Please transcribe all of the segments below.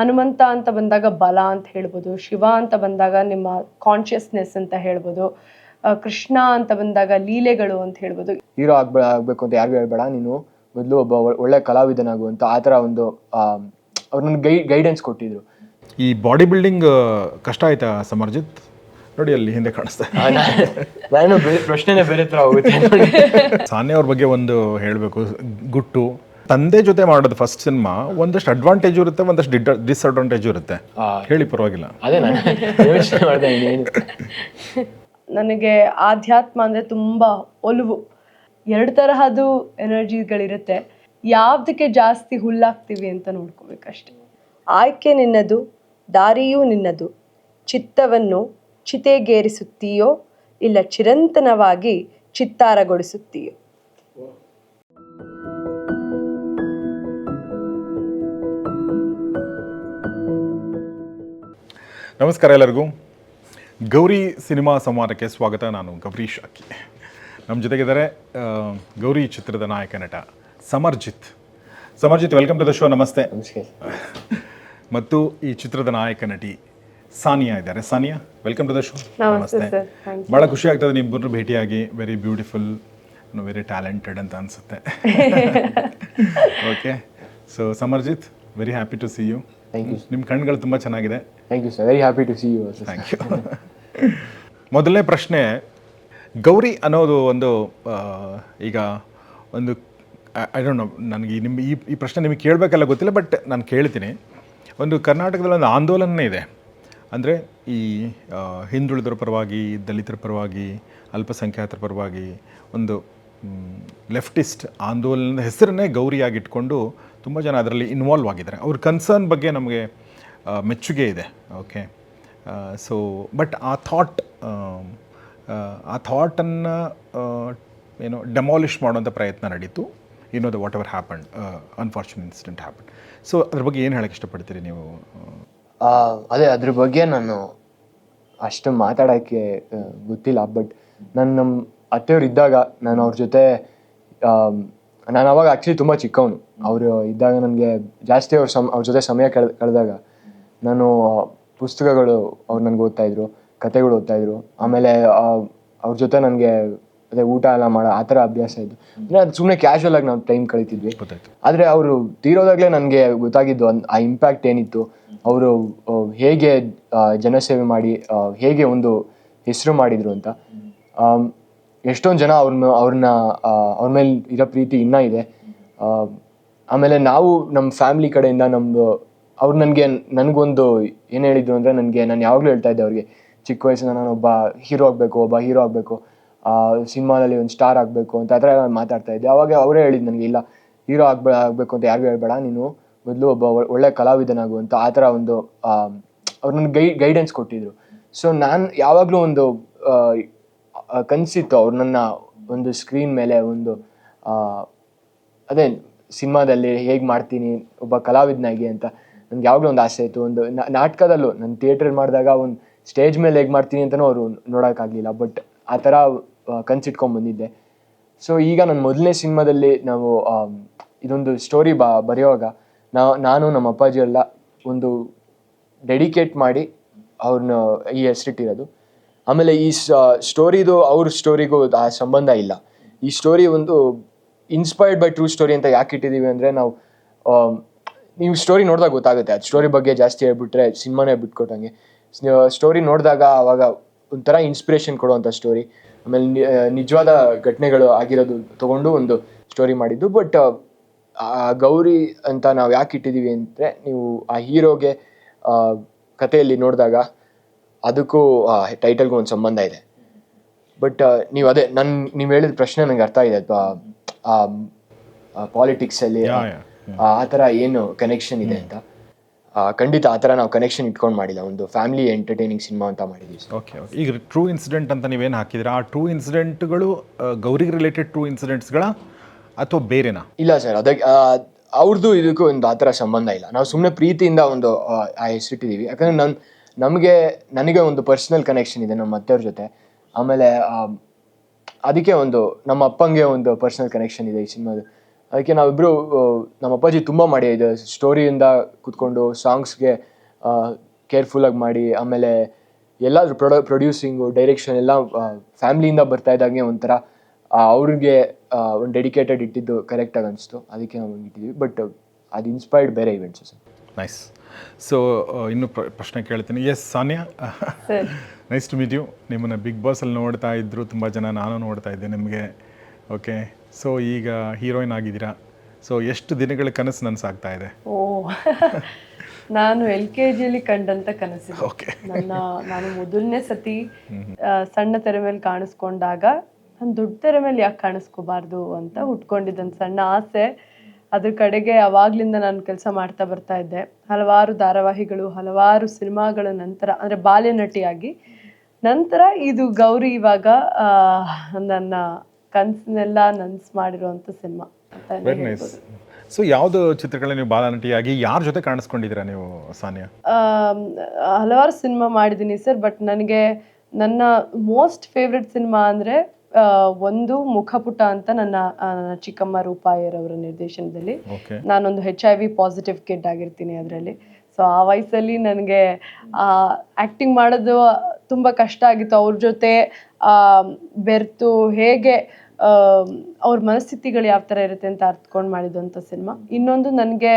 ಹನುಮಂತ ಅಂತ ಬಂದಾಗ ಬಲ ಅಂತ ಹೇಳ್ಬೋದು ಶಿವ ಅಂತ ಬಂದಾಗ ನಿಮ್ಮ ಕಾನ್ಷಿಯಸ್ನೆಸ್ ಅಂತ ಹೇಳ್ಬೋದು ಕೃಷ್ಣ ಅಂತ ಬಂದಾಗ ಲೀಲೆಗಳು ಅಂತ ಹೇಳ್ಬೋದು. ಹೀರೋ ಆಗ್ಬೇಡ ಆಗಬೇಕು ಅಂತ ಯಾರಿಗೂ ಹೇಳ್ಬೇಡ ನೀನು ಮೊದಲು ಒಬ್ಬ ಒಳ್ಳೆ ಕಲಾವಿದನಾಗು ಅಂತ ಆ ಥರ ಒಂದು ಅವ್ರು ನನಗೆ ಗೈ ಗೈಡೆನ್ಸ್ ಕೊಟ್ಟಿದ್ರು. ಈ ಬಾಡಿ ಬಿಲ್ಡಿಂಗ್ ಕಷ್ಟ ಆಯ್ತಾ ಸಮರ್ಜಿತ್? ನೋಡಿ ಅಲ್ಲಿ ಹಿಂದೆ ಕಾಣಿಸ್ತಾ. ನಾನು ಬೇರೆ ಪ್ರಶ್ನೆನೇ ಬೇರೆ ಥರ ಹೋಗುತ್ತೆ ಸಾನ್ಯ ಅವ್ರ ಬಗ್ಗೆ ಒಂದು ಹೇಳಬೇಕು ಗುಟ್ಟು. ತಂದೆ ಜೊತೆ ಮಾಡೋದು ಫಸ್ಟ್ ಸಿನಿಮಾ ಒಂದಷ್ಟು ಅಡ್ವಾಂಟೇಜ್ ಇರುತ್ತೆ ಒಂದಷ್ಟು ಡಿಸ್ಅಡ್ವಾಂಟೇಜ್ ಇರುತ್ತೆ. ಹೇಳಿ ಪರವಾಗಿಲ್ಲ. ಅದೇ ನನಗೆ ಆಧ್ಯಾತ್ಮ ಅಂದರೆ ತುಂಬ ಒಲವು. ಎರಡು ತರಹದ್ದು ಎನರ್ಜಿಗಳಿರುತ್ತೆ ಯಾವುದಕ್ಕೆ ಜಾಸ್ತಿ ಹುಲ್ಲಾಗ್ತೀವಿ ಅಂತ ನೋಡ್ಕೋಬೇಕಷ್ಟೆ. ಆಯ್ಕೆ ನಿನ್ನದು ದಾರಿಯೂ ನಿನ್ನದು. ಚಿತ್ತವನ್ನು ಚಿತೆಗೇರಿಸುತ್ತೀಯೋ ಇಲ್ಲ ಚಿರಂತನವಾಗಿ ಚಿತ್ತಾರಗೊಳಿಸುತ್ತೀಯೋ? ನಮಸ್ಕಾರ ಎಲ್ಲರಿಗೂ. ಗೌರಿ ಸಿನಿಮಾ ಸಂವಾದಕ್ಕೆ ಸ್ವಾಗತ. ನಾನು ಗೌರೀಶ್ ಅಕ್ಕಿ ನಮ್ಮ ಜೊತೆಗಿದ್ದಾರೆ ಗೌರಿ ಚಿತ್ರದ ನಾಯಕ ನಟ Samarjit. Samarjit welcome to the show ನಮಸ್ತೆ. ಮತ್ತು ಈ ಚಿತ್ರದ ನಾಯಕ ನಟಿ ಸಾನಿಯಾ ಇದ್ದಾರೆ. Saniya welcome to the show ನಮಸ್ತೆ ಭಾಳ ಖುಷಿ ಆಗ್ತದೆ ನಿಮ್ಮಿಬ್ಬರು ಭೇಟಿಯಾಗಿ. ವೆರಿ ಬ್ಯೂಟಿಫುಲ್ ವೆರಿ ಟ್ಯಾಲೆಂಟೆಡ್ ಅಂತ ಅನಿಸುತ್ತೆ. Okay so Samarjit very happy to see you. ನಿಮ್ಮ ಕಣ್ಗಳು ತುಂಬ ಚೆನ್ನಾಗಿದೆ. Thank you sir very happy to see you thank you ಮೊದಲನೇ ಪ್ರಶ್ನೆ, ಗೌರಿ ಅನ್ನೋದು ಒಂದು ಈಗ ಒಂದು ಐ ಡೋಂಟ್ ನೋ ನನಗೆ ನಿಮ್ಮ ಈ ಈ ಪ್ರಶ್ನೆ ನಿಮಗೆ ಕೇಳಬೇಕಲ್ಲ ಗೊತ್ತಿಲ್ಲ ಬಟ್ ನಾನು ಕೇಳ್ತೀನಿ. ಒಂದು ಕರ್ನಾಟಕದಲ್ಲಿ ಒಂದು ಆಂದೋಲನ ಇದೆ. ಅಂದರೆ ಈ ಹಿಂದುಳಿದ್ರ ಪರವಾಗಿ, ದಲಿತರ ಪರವಾಗಿ, ಅಲ್ಪಸಂಖ್ಯಾತರ ಪರವಾಗಿ ಒಂದು ಲೆಫ್ಟಿಸ್ಟ್ ಆಂದೋಲನದ ಹೆಸರನ್ನೇ ಗೌರಿಯಾಗಿಟ್ಕೊಂಡು ತುಂಬ ಜನ ಅದರಲ್ಲಿ ಇನ್ವಾಲ್ವ್ ಆಗಿದ್ದಾರೆ. ಅವ್ರ ಕನ್ಸರ್ನ್ ಬಗ್ಗೆ ನಮಗೆ ಮೆಚ್ಚುಗೆ ಇದೆ. ಓಕೆ ಸೊ ಬಟ್ ಆ ಥಾಟ್ ಆ ಥಾಟನ್ನು ಏನು ಡೆಮಾಲಿಷ್ ಮಾಡುವಂಥ ಪ್ರಯತ್ನ ನಡೀತು. ಇನ್ನೋ no the whatever happen unfortunate incident happen so ಅದ್ರ ಬಗ್ಗೆ ಏನು ಹೇಳಕ್ಕೆ ಇಷ್ಟಪಡ್ತೀರಿ ನೀವು? ಅದೇ ಅದ್ರ ಬಗ್ಗೆ ನಾನು ಅಷ್ಟು ಮಾತಾಡೋಕ್ಕೆ ಗೊತ್ತಿಲ್ಲ. ಬಟ್ ನಾನು ನಮ್ಮ ಅತ್ತೆಯವ್ರು ಇದ್ದಾಗ ನಾನು ಅವ್ರ ಜೊತೆ ನಾನು ಅವಾಗ ಆ್ಯಕ್ಚುಲಿ ತುಂಬ ಚಿಕ್ಕವನು. ಅವರು ಇದ್ದಾಗ ನನಗೆ ಜಾಸ್ತಿ ಅವ್ರ ಸಮ, ಅವ್ರ ಜೊತೆ ಸಮಯ ಕಳೆದ, ಕಳೆದಾಗ ನಾನು ಪುಸ್ತಕಗಳು ಅವ್ರು ನನ್ಗೆ ಓದ್ತಾಯಿದ್ರು ಕತೆಗಳು ಓದ್ತಾಯಿದ್ರು. ಆಮೇಲೆ ಅವ್ರ ಜೊತೆ ನನಗೆ ಅದೇ ಊಟ ಎಲ್ಲ ಮಾಡೋ ಆ ಥರ ಅಭ್ಯಾಸ ಇದ್ದು ಅಂದರೆ ಅದು ಸುಮ್ಮನೆ ಕ್ಯಾಶುವಲ್ ಆಗಿ ನಾವು ಟೈಮ್ ಕಳೀತಿದ್ವಿ. ಆದರೆ ಅವರು ತೀರೋದಾಗಲೇ ನನಗೆ ಗೊತ್ತಾಗಿದ್ದು ಅನ್- ಆ ಇಂಪ್ಯಾಕ್ಟ್ ಏನಿತ್ತು. ಅವರು ಹೇಗೆ ಜನಸೇವೆ ಮಾಡಿ ಹೇಗೆ ಒಂದು ಹೆಸರು ಮಾಡಿದ್ರು ಅಂತ. ಎಷ್ಟೊಂದು ಜನ ಅವ್ರನ್ನ ಅವ್ರನ್ನ ಅವ್ರ ಮೇಲೆ ಇರೋ ಪ್ರೀತಿ ಇನ್ನೂ ಇದೆ. ಆಮೇಲೆ ನಾವು ನಮ್ಮ ಫ್ಯಾಮಿಲಿ ಕಡೆಯಿಂದ ನಮ್ಮದು ಅವ್ರು ನನಗೆ ನನಗೊಂದು ಏನು ಹೇಳಿದ್ರು ಅಂದರೆ ನನಗೆ ನಾನು ಯಾವಾಗಲೂ ಹೇಳ್ತಾ ಇದ್ದೆ ಅವ್ರಿಗೆ, ಚಿಕ್ಕ ವಯಸ್ಸಿನ ನಾನು ಒಬ್ಬ ಹೀರೋ ಆಗಬೇಕು, ಒಬ್ಬ ಹೀರೋ ಆಗಬೇಕು ಸಿನಿಮಾದಲ್ಲಿ ಒಂದು ಸ್ಟಾರ್ ಆಗಬೇಕು ಅಂತ ಆ ಥರ ನಾನು ಮಾತಾಡ್ತಾ ಇದ್ದೆ. ಅವಾಗ ಅವರೇ ಹೇಳಿದ್ದು ನನಗೆ, ಇಲ್ಲ ಹೀರೋ ಆಗ್ಬೇ, ಆಗಬೇಕು ಅಂತ ಯಾರಿಗೂ ಹೇಳಬೇಡ, ನೀನು ಮೊದಲು ಒಬ್ಬ ಒಳ್ಳೆ ಕಲಾವಿದನಾಗು ಅಂತ ಆ ಥರ ಒಂದು ಅವ್ರು ನನಗೆ ಗೈ ಗೈಡೆನ್ಸ್ ಕೊಟ್ಟಿದ್ರು. ಸೊ ನಾನು ಯಾವಾಗಲೂ ಒಂದು ಕನಸಿತ್ತು ಅವ್ರು ನನ್ನ ಒಂದು ಸ್ಕ್ರೀನ್ ಮೇಲೆ ಒಂದು ಅದೇ ಸಿನಿಮಾದಲ್ಲಿ ಹೇಗೆ ಮಾಡ್ತೀನಿ, ಒಬ್ಬ ಕಲಾವಿದನಾಗಿ ಅಂತ. ನನ್ಗೆ ಯಾವಾಗಲೂ ಒಂದು ಆಸೆ ಇತ್ತು. ಒಂದು ನಾಟಕದಲ್ಲೂ ನಾನು ಥಿಯೇಟ್ರಲ್ಲಿ ಮಾಡಿದಾಗ ಒಂದು ಸ್ಟೇಜ್ ಮೇಲೆ ಹೇಗೆ ಮಾಡ್ತೀನಿ ಅಂತಲೂ ಅವರು ನೋಡೋಕ್ಕಾಗಲಿಲ್ಲ. ಬಟ್ ಆ ಥರ ಕನ್ಸಿಟ್ಕೊಂಡು ಬಂದಿದ್ದೆ. ಸೊ ಈಗ ನನ್ನ ಮೊದಲನೇ ಸಿನಿಮಾದಲ್ಲಿ ನಾವು ಇದೊಂದು ಸ್ಟೋರಿ ಬಾ, ಬರೆಯುವಾಗ ನಾ, ನಾನು ನಮ್ಮ ಅಪ್ಪಾಜಿ ಎಲ್ಲ ಒಂದು ಡೆಡಿಕೇಟ್ ಮಾಡಿ ಅವ್ರನ್ನ ಈ ಹೆಸರಿಟ್ಟಿರೋದು. ಆಮೇಲೆ ಈ ಸ್ಟೋರಿದು ಅವ್ರ ಸ್ಟೋರಿಗೂ ಆ ಸಂಬಂಧ ಇಲ್ಲ. ಈ ಸ್ಟೋರಿ ಒಂದು ಇನ್ಸ್ಪೈರ್ಡ್ ಬೈ ಟ್ರೂ ಸ್ಟೋರಿ ಅಂತ ಯಾಕೆ ಇಟ್ಟಿದ್ದೀವಿ ಅಂದರೆ ನಾವು ನೀವು ಸ್ಟೋರಿ ನೋಡಿದಾಗ ಗೊತ್ತಾಗುತ್ತೆ. ಅದು ಸ್ಟೋರಿ ಬಗ್ಗೆ ಜಾಸ್ತಿ ಹೇಳ್ಬಿಟ್ರೆ ಸಿನಿಮಾನೇ ಬಿಟ್ಕೊಟ್ಟಂಗೆ. ಸ್ಟೋರಿ ನೋಡಿದಾಗ ಅವಾಗ ಒಂಥರ ಇನ್ಸ್ಪಿರೇಷನ್ ಕೊಡುವಂಥ ಸ್ಟೋರಿ ಆಮೇಲೆ ನಿಜವಾದ ಘಟನೆಗಳು ಆಗಿರೋದು ತಗೊಂಡು ಒಂದು ಸ್ಟೋರಿ ಮಾಡಿದ್ದು. ಬಟ್ ಗೌರಿ ಅಂತ ನಾವು ಯಾಕೆ ಇಟ್ಟಿದ್ದೀವಿ ಅಂದರೆ ನೀವು ಆ ಹೀರೋಗೆ ಕಥೆಯಲ್ಲಿ ನೋಡಿದಾಗ ಅದಕ್ಕೂ ಟೈಟಲ್ಗೂ ಒಂದು ಸಂಬಂಧ ಇದೆ. ಬಟ್ ನೀವು ಅದೇ ನನ್ನ ನೀವು ಹೇಳಿದ ಪ್ರಶ್ನೆ ನನಗೆ ಅರ್ಥ ಇದೆ ಪಾಲಿಟಿಕ್ಸಲ್ಲಿ ಯಾ ಯಾ ಆ ಥರ ಏನು ಕನೆಕ್ಷನ್ ಇದೆ ಅಂತ. ಖಂಡಿತ ಆ ಥರ ನಾವು ಕನೆಕ್ಷನ್ ಇಟ್ಕೊಂಡು ಮಾಡಿಲ್ಲ. ಒಂದು ಫ್ಯಾಮಿಲಿ ಎಂಟರ್ಟೈನಿಂಗ್ ಸಿನಿಮಾ ಅಂತ ಮಾಡಿದ್ದೀವಿ ಓಕೆ ಓಕೆ ಈಗ ಟ್ರೂ ಇನ್ಸಿಡೆಂಟ್ ಅಂತ ನೀವೇನು ಹಾಕಿದ್ರೆ ಆ ಟ್ರೂ ಇನ್ಸಿಡೆಂಟ್ಗಳು ಗೌರಿಗೆ ರಿಲೇಟೆಡ್ ಟ್ರೂ ಇನ್ಸಿಡೆಂಟ್ಸ್ಗಳ ಅಥವಾ ಬೇರೆನಾ? ಇಲ್ಲ ಸರ್ ಅದಕ್ಕೆ ಅವ್ರದ್ದು ಇದಕ್ಕೂ ಒಂದು ಆ ಥರ ಸಂಬಂಧ ಇಲ್ಲ. ನಾವು ಸುಮ್ಮನೆ ಪ್ರೀತಿಯಿಂದ ಒಂದು ಹೆಸರಿಟ್ಟಿದ್ದೀವಿ. ಯಾಕಂದ್ರೆ ನನ್ ನಮಗೆ ನನಗೆ ಒಂದು ಪರ್ಸ್ನಲ್ ಕನೆಕ್ಷನ್ ಇದೆ ನಮ್ಮ ಅತ್ತೆಯವ್ರ ಜೊತೆ. ಆಮೇಲೆ ಅದಕ್ಕೆ ಒಂದು ನಮ್ಮ ಅಪ್ಪಂಗೆ ಒಂದು ಪರ್ಸ್ನಲ್ ಕನೆಕ್ಷನ್ ಇದೆ ಈ ಸಿನಿಮಾದ ಅದಕ್ಕೆ ನಾವಿಬ್ರು ನಮ್ಮ ಅಪ್ಪಾಜಿ ತುಂಬ ಮಾಡಿ ಇದು ಸ್ಟೋರಿಯಿಂದ ಕೂತ್ಕೊಂಡು ಸಾಂಗ್ಸ್ಗೆ ಕೇರ್ಫುಲ್ಲಾಗಿ ಮಾಡಿ ಆಮೇಲೆ ಎಲ್ಲಾದರೂ ಪ್ರೊಡ ಪ್ರೊಡ್ಯೂಸಿಂಗು ಡೈರೆಕ್ಷನ್ ಎಲ್ಲ ಫ್ಯಾಮ್ಲಿಯಿಂದ ಬರ್ತಾ ಇದ್ದಾಗೆ ಒಂಥರ ಅವ್ರಿಗೆ ಒಂದು ಡೆಡಿಕೇಟೆಡ್ ಇಟ್ಟಿದ್ದು ಕರೆಕ್ಟಾಗಿ ಅನಿಸ್ತು. ಅದಕ್ಕೆ ನಾವು ಇಟ್ಟಿದ್ವಿ ಬಟ್ ಅದು ಇನ್ಸ್ಪೈರ್ಡ್ ಬೇರೆ ಇವೆಂಟ್ಸು ಸರ್. ನೈಸ್ ಸೊ ಇನ್ನು ಪ್ರ- ಪ್ರಶ್ನೆ ಕೇಳ್ತೀನಿ. Yes Saniya? Sir. Nice to meet you ನಿಮ್ಮನ್ನು ಬಿಗ್ ಬಾಸಲ್ಲಿ ನೋಡ್ತಾ ಇದ್ದರು ತುಂಬ ಜನ ನಾನು ನೋಡ್ತಾ ಇದ್ದೆ ನಿಮಗೆ. ಓಕೆ ಸೊ ಈಗ ಹೀರೋಯಿನ್ ಆಗಿದ್ದೀರಾ? ಸೊ ಎಷ್ಟು ದಿನಗಳ ಕನಸು ನನಸಾಗ್ತಾ ಇದೆ? ಓ ನಾನು ಎಲ್ ಕೆ ಜಿಯಲ್ಲಿ ಕಂಡಂತ ಕನಸು ಓಕೆ ನನ್ನ ನಾನು ಮೊದಲನೇ ಸತಿ ಆ, ಸಣ್ಣ ತೆರೆ ಮೇಲೆ ಕಾಣಿಸ್ಕೊಂಡಾಗ ನಾನು ದೊಡ್ಡ ತೆರೆ ಮೇಲೆ ಯಾಕೆ ಕಾಣಿಸ್ಕೋಬಾರ್ದು ಅಂತ ಹುಟ್ಕೊಂಡಿದ್ದಂತ ಸಣ್ಣ ಆಸೆ. ಅದ್ರ ಕಡೆಗೆ ಅವಾಗ್ಲಿಂದ ನಾನು ಕೆಲಸ ಮಾಡ್ತಾ ಬರ್ತಾ ಇದ್ದೆ. ಹಲವಾರು ಧಾರಾವಾಹಿಗಳು ಹಲವಾರು ಸಿನಿಮಾಗಳ ನಂತರ ಅಂದ್ರೆ ಬಾಲ್ಯ ನಟಿಯಾಗಿ ನಂತರ ಇದು ಗೌರಿ ಇವಾಗ ಆ, ನನ್ನ ಕನ್ಸನ್ನೆಲ್ಲ ನನ್ಸ್ ಮಾಡಿರುವಂತ ಸಿನಿಮಾ ವೆರಿ ನೈಸ್ ಸೊ ಯಾವ್ದು ಚಿತ್ರಗಳ ನೀವು ಬಾಲನಟಿಯಾಗಿ ಯಾರ ಜೊತೆ ಕಾಣಿಸ್ಕೊಂಡಿದ್ದೀರಾ ನೀವು ಸಾನಿಯಾ? ಹಲವಾರು ಸಿನಿಮಾ ಮಾಡಿದ್ದೀನಿ ಸರ್ ಬಟ್ ನನಗೆ ನನ್ನ ಮೋಸ್ಟ್ ಫೇವ್ರೆಟ್ ಸಿನಿಮಾ ಅಂದರೆ ಒಂದು ಮುಖಪುಟ ಅಂತ ನನ್ನ ಚಿಕ್ಕಮ್ಮ ರೂಪಾಯರವರ ನಿರ್ದೇಶನದಲ್ಲಿ. ನಾನೊಂದು H I V positive kid ಆಗಿರ್ತೀನಿ ಅದರಲ್ಲಿ. ಸೊ ಆ ವಯಸ್ಸಲ್ಲಿ ನನಗೆ ಆ್ಯಕ್ಟಿಂಗ್ ಮಾಡೋದು ತುಂಬ ಕಷ್ಟ ಆಗಿತ್ತು. ಅವ್ರ ಜೊತೆ ಬೆರೆತು ಬೆರ್ತು ಹೇಗೆ ಅವ್ರ ಮನಸ್ಥಿತಿಗಳು ಯಾವ ಥರ ಇರುತ್ತೆ ಅಂತ ಅರ್ಥಕೊಂಡು ಮಾಡಿದಂಥ ಸಿನಿಮಾ. ಇನ್ನೊಂದು ನನಗೆ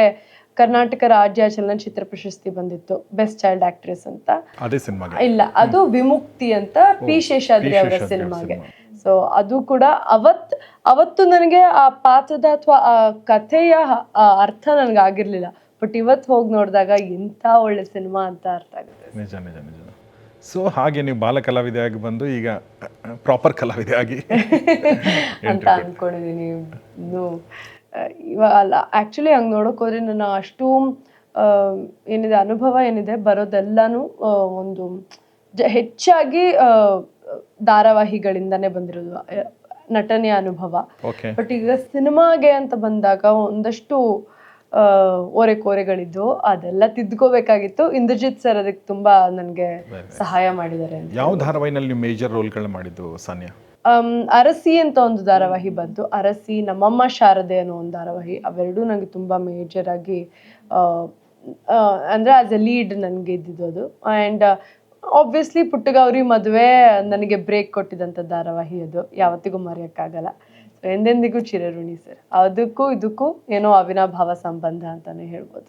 ಕರ್ನಾಟಕ ರಾಜ್ಯ ಚಲನಚಿತ್ರ ಪ್ರಶಸ್ತಿ ಬಂದಿತ್ತು ಬೆಸ್ಟ್ ಚೈಲ್ಡ್ ಆಕ್ಟ್ರೆಸ್ ಅಂತ. ಅದೇ ಇಲ್ಲ ಅದು ವಿಮುಕ್ತಿ ಅಂತ ಪಿ ಶೇಷಾದ್ರಿ ಅವರ ಸಿನಿಮಾಗೆ. ಸಿನಿಮಾ. ಸೊ ಅದು ಕೂಡ ಅವತ್ ಅವತ್ತು ನನಗೆ ಆ ಪಾತ್ರದ ಅಥವಾ ಆ ಕಥೆಯ ಅರ್ಥ ನನಗೆ ಆಗಿರ್ಲಿಲ್ಲ. ಬಟ್ ಇವತ್ತು ಹೋಗಿ ನೋಡಿದಾಗ ಎಂಥ ಒಳ್ಳೆ ಸಿನಿಮಾ ಅಂತ ಅರ್ಥ ಆಗುತ್ತೆ. ನಿಜ ನಿಜ ನಿಜ. ಸೊ ಹಾಗೆ ನೀವು ಬಾಲ ಕಲಾವಿದೆಯಾಗಿ ಬಂದು ಈಗ ಪ್ರಾಪರ್ ಕಲಾವಿದೆಯಾಗಿ ಅಂತ ಅನ್ಕೊಂಡಿದೀನಿ. ಇನ್ನು ಇವಾಗ ಅಲ್ಲ ಆಕ್ಚುಲಿ ಹಂಗೆ ನೋಡಕ್ ಹೋದ್ರೆ ನನ್ನ ಅಷ್ಟು ಏನಿದೆ ಅನುಭವ ಏನಿದೆ ಬರೋದೆಲ್ಲಾನು ಒಂದು ಹೆಚ್ಚಾಗಿ ಧಾರಾವಾಹಿಗಳಿಂದನೇ ಬಂದಿರೋದು ನಟನೆಯ ಅನುಭವ. ಓಕೆ ಬಟ್ ಈಗ ಸಿನಿಮಾಗೆ ಅಂತ ಬಂದಾಗ ಒಂದಷ್ಟು ಓರೆ ಕೋರೆಗಳಿದ್ದು ಅದೆಲ್ಲ ತಿದ್ಕೋಬೇಕಾಗಿತ್ತು. ಇಂದ್ರಜಿತ್ ಸರ್ ಅದಕ್ಕೆ ತುಂಬಾ ನನಗೆ ಸಹಾಯ ಮಾಡಿದ್ದಾರೆ ಅಂತ. ಯಾವ ಧಾರಾವಾಹಿನಲ್ಲಿ ನೀವು ಮೇಜರ್ ರೋಲ್ಗಳನ್ನ ಮಾಡಿದ್ದು ಸಾನ್ಯಾ? ಅರಸಿ ಅಂತ ಒಂದು ಧಾರಾವಾಹಿ ಬಂತು. ಅರಸಿ ನಮ್ಮಮ್ಮ ಶಾರದೆ ಅನ್ನೋ ಒಂದು ಧಾರಾವಾಹಿ. ಅವೆರಡೂ ನನಗೆ ತುಂಬಾ ಮೇಜರ್ ಆಗಿ ಅಂದ್ರೆ ಆಸ್ ಎ ಲೀಡ್ ನನಗೆ ಇದ್ದಿದ್ದು ಅದು. ಅಂಡ್ ಆಬ್ವಿಯಸ್ಲಿ ಪುಟ್ಟಗೌರಿ ಮದುವೆ ನನಗೆ ಬ್ರೇಕ್ ಕೊಟ್ಟಿದ್ದಂಥ ಧಾರಾವಾಹಿ ಅದು. ಯಾವತ್ತಿಗೂ ಮರೆಯೋಕ್ಕಾಗಲ್ಲ. ಎಂದೆಂದಿಗೂ ಚಿರಋಣಿ ಸರ್. ಅದಕ್ಕೂ ಇದಕ್ಕೂ ಏನೋ ಅವಿನಾಭಾವ ಸಂಬಂಧ ಅಂತಾನೆ ಹೇಳ್ಬೋದು.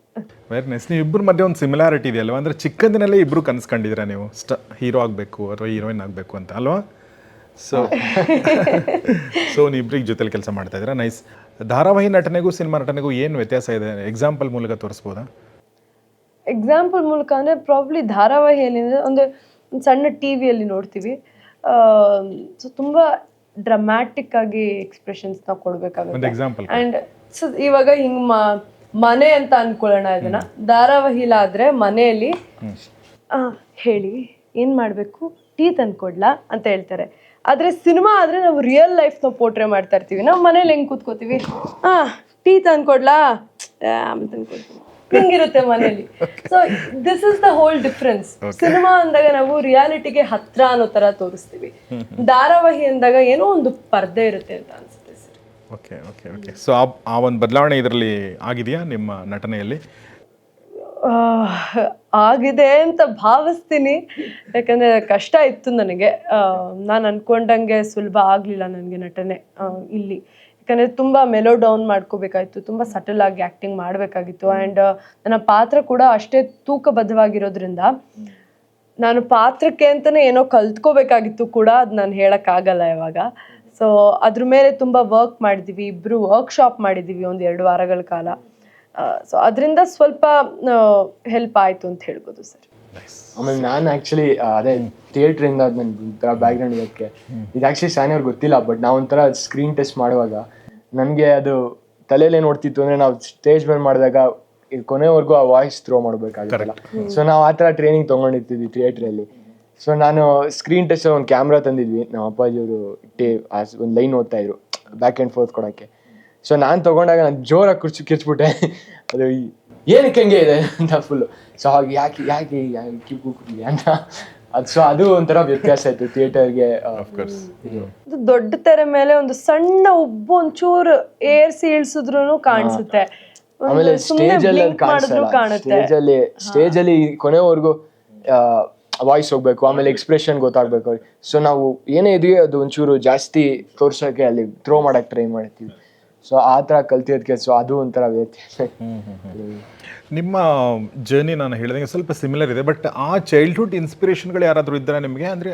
ವೆರಿ ನೈಸ್ ನೀವು ಇಬ್ಬರ ಮಧ್ಯೆ ಒಂದು ಸಿಮಿಲಾರಿಟಿ ಇದೆ ಅಲ್ವಾ ಅಂದರೆ ಚಿಕ್ಕಂದಿನಲ್ಲೇ ಇಬ್ಬರು ಕನ್ಸ್ಕೊಂಡಿದ್ರ ನೀವು? ಸ್ಟ ಹೀರೋ ಆಗಬೇಕು ಅಥವಾ ಹೀರೋಯಿನ್ ಆಗಬೇಕು ಅಂತ ಅಲ್ವಾ? ಸೊ ಸೊ ನೀವು ಇಬ್ಬರಿಗೆ ಜೊತೆಲಿ ಕೆಲಸ ಮಾಡ್ತಾ ಇದ್ದೀರಾ? ನೈಸ್ ಧಾರಾವಾಹಿ ನಟನೆಗೂ ಸಿನಿಮಾ ನಟನೆಗೂ ಏನು ವ್ಯತ್ಯಾಸ ಇದೆ? ಎಕ್ಸಾಂಪಲ್ ಮೂಲಕ ತೋರಿಸ್ಬೋದಾ? ಎಕ್ಸಾಂಪಲ್ ಮೂಲಕ ಅಂದರೆ ಪ್ರಾಬ್ಲಿ ಧಾರಾವಾಹಿಯಲ್ಲಿ ಅಂದರೆ ಒಂದು ಸಣ್ಣ ಟಿ ವಿಯಲ್ಲಿ ನೋಡ್ತೀವಿ. ಸೊ ತುಂಬ ಡ್ರಮ್ಯಾಟಿಕ್ ಆಗಿ ಎಕ್ಸ್ಪ್ರೆಷನ್ಸ್ನ ಕೊಡಬೇಕಾಗುತ್ತೆ. ಎಕ್ಸಾಂಪಲ್ ಆ್ಯಂಡ್ ಸೊ ಇವಾಗ ಹಿಂಗ್ ಮ ಮನೆ ಅಂತ ಅನ್ಕೊಳ್ಳೋಣ ಇದನ್ನ. ಧಾರಾವಾಹಿಲಾದ್ರೆ ಮನೆಯಲ್ಲಿ ಹೇಳಿ ಏನು ಮಾಡಬೇಕು? ಟೀ ತಂದ್ಕೊಡ್ಲಾ ಅಂತ ಹೇಳ್ತಾರೆ. ಆದ್ರೆ ಸಿನಿಮಾ ಆದ್ರೆ ನಾವು ರಿಯಲ್ ಲೈಫ್ ಲೈಫ್ನ ಪೋಟ್ರೆ ಮಾಡ್ತಾ ಇರ್ತೀವಿ. ನಾವು ಮನೇಲಿ ಹೆಂಗೆ ಕೂತ್ಕೋತೀವಿ? ಹಾಂ ಟೀ ತಂದ್ಕೊಡ್ಲಾ ತಂದ್ಕೊಡ್ತೀನಿ ಹಿಂಗಿರುತ್ತೆ ಮನೇಲಿ. So this is the whole difference cinema ಅಂದಾಗ ನಾವು ರಿಯಾಲಿಟಿಗೆ ಹತ್ರ ಅನ್ನೋ ತರ ತೋರಿಸ್ತೀವಿ. ಧಾರಾವಾಹಿ ಅಂದಾಗ ಏನೋ ಒಂದು ಪರ್ದೆ ಇರುತ್ತೆ ಅಂತ ಅನ್ಸುತ್ತೆ ಓಕೆ ಓಕೆ ಓಕೆ ಸೊ ಆ ಆ ಒಂದು ಬದಲಾವಣೆ ಇದರಲ್ಲಿ ಆಗಿದೆಯಾ ನಿಮ್ಮ ನಟನೆಯಲ್ಲಿ? ಆಗಿದೆ ಅಂತ ಭಾವಿಸ್ತೀನಿ. ಯಾಕಂದ್ರೆ ಕಷ್ಟ ಇತ್ತು ನನಗೆ. ನಾನು ಅನ್ಕೊಂಡಂಗೆ ಸುಲಭ ಆಗಲಿಲ್ಲ ನನಗೆ ನಟನೆ ಇಲ್ಲಿ. ಯಾಕಂದ್ರೆ ತುಂಬ ಮೆಲೋ ಡೌನ್ ಮಾಡ್ಕೋಬೇಕಾಗಿತ್ತು ತುಂಬ ಸಟಲ್ ಆಗಿ ಆ್ಯಕ್ಟಿಂಗ್ ಮಾಡಬೇಕಾಗಿತ್ತು. ಆ್ಯಂಡ್ ನನ್ನ ಪಾತ್ರ ಕೂಡ ಅಷ್ಟೇ ತೂಕಬದ್ಧವಾಗಿರೋದ್ರಿಂದ ನಾನು ಪಾತ್ರಕ್ಕೆ ಅಂತಲೇ ಏನೋ ಕಲ್ತ್ಕೋಬೇಕಾಗಿತ್ತು ಕೂಡ ಅದು ನಾನು ಹೇಳೋಕ್ಕಾಗಲ್ಲ ಇವಾಗ ಸೊ ಅದ್ರ ಮೇಲೆ ತುಂಬ ವರ್ಕ್ ಮಾಡಿದ್ದೀವಿ ಇಬ್ಬರು ವರ್ಕ್ಶಾಪ್ ಮಾಡಿದ್ದೀವಿ ಒಂದು ಎರಡು ವಾರಗಳ ಕಾಲ. ಸೊ ಅದರಿಂದ ಸ್ವಲ್ಪ ಹೆಲ್ಪ್ ಆಯಿತು ಅಂತ ಹೇಳ್ಬೋದು ಸರ್. ಆಮೇಲೆ ನಾನು ಆ್ಯಕ್ಚುಲಿ ಅದೇ ಥಿಯೇಟ್ರಿಂದ ನನ್ನ ಒಂಥರ ಬ್ಯಾಕ್ಗ್ರೌಂಡ್ ಇದಕ್ಕೆ ಇದು ಆ್ಯಕ್ಚುಲಿ ಸಾನಿ ಅವ್ರಿಗೆ ಗೊತ್ತಿಲ್ಲ ಬಟ್ ನಾವು ಒಂಥರ ಸ್ಕ್ರೀನ್ ಟೆಸ್ಟ್ ಮಾಡುವಾಗ ನನಗೆ ಅದು ತಲೆಯಲ್ಲೇ ನೋಡ್ತಿತ್ತು ಅಂದರೆ ನಾವು ಸ್ಟೇಜ್ ಮೇಲೆ ಮಾಡಿದಾಗ ಇದು ಕೊನೆವರೆಗೂ ಆ ವಾಯ್ಸ್ ಥ್ರೋ ಮಾಡಬೇಕಾಗಿಲ್ಲ ಸೊ ನಾವು ಆ ಥರ ಟ್ರೈನಿಂಗ್ ತೊಗೊಂಡಿರ್ತಿದ್ವಿ ಥಿಯೇಟ್ರಲ್ಲಿ ಸೊ ನಾನು ಸ್ಕ್ರೀನ್ ಟೆಸ್ಟ್ ಒಂದು ಕ್ಯಾಮ್ರಾ ತಂದಿದ್ವಿ ನಮ್ಮ ಅಪ್ಪಾಜಿಯವರು ಟೇ ಒಂದು ಲೈನ್ ಓದ್ತಾ ಇದ್ರು ಬ್ಯಾಕ್ ಆ್ಯಂಡ್ ಫೋರ್ತ್ ಕೊಡೋಕ್ಕೆ. ಸೊ ನಾನು ತೊಗೊಂಡಾಗ ನಾನು ಜೋರಾಗಿ ಕುರ್ಚಿ ಕಿರ್ಚ್ಬಿಟ್ಟೆ ಅದು ಏನಕ್ಕೆ ಹಂಗೆ ಇದೆ ಅಂತ ಫುಲ್ಲು ಸೊ ಹಾಗೆ ಯಾಕೆ ಯಾಕೆ ಯಾಕೆ ಅಂತ ಅದು ಸೊ ಅದು ಒಂಥರ ವ್ಯತ್ಯಾಸ ಆಯ್ತು ಥಿಯೇಟರ್ಗೆ ದೊಡ್ಡ ತೆರೆ ಮೇಲೆ ಒಂದು ಸಣ್ಣ ಉಬ್ಬು ಒಂಚೂರು ಏರ್ ಸೀಳ್ಸಿದ್ರು ಕಾಣಿಸುತ್ತೆ. ಆಮೇಲೆ ಸ್ಟೇಜ್ ಅಲ್ಲಿ ಸ್ಟೇಜ್ ಅಲ್ಲಿ ಸ್ಟೇಜ್ ಅಲ್ಲಿ ಕೊನೆವರೆಗೂ ವಾಯ್ಸ್ ಹೋಗ್ಬೇಕು ಆಮೇಲೆ ಎಕ್ಸ್ಪ್ರೆಷನ್ ಗೊತ್ತಾಗ್ಬೇಕು. ಅವ್ರಿಗೆ ಸೊ ನಾವು ಏನೇ ಇದೆಯೋ ಅದು ಒಂಚೂರು ಜಾಸ್ತಿ ತೋರ್ಸೋಕೆ ಅಲ್ಲಿ ಥ್ರೋ ಮಾಡಕ್ ಟ್ರೈ ಮಾಡ್ತೀವಿ. ಸೊ ಆ ಥರ ಕಲ್ತಿದ್ದಕ್ಕೆ ಸೊ ಅದು ಒಂಥರ ವ್ಯಕ್ತಿ ನಿಮ್ಮ ಜರ್ನಿ ನಾನು ಹೇಳಿದಂಗೆ ಸ್ವಲ್ಪ ಸಿಮಿಲರ್ ಇದೆ ಬಟ್ ಆ ಚೈಲ್ಡ್ಹುಡ್ ಇನ್ಸ್ಪಿರೇಷನ್ಗಳು ಯಾರಾದರೂ ಇದ್ದಾರೆ ನಿಮಗೆ? ಅಂದರೆ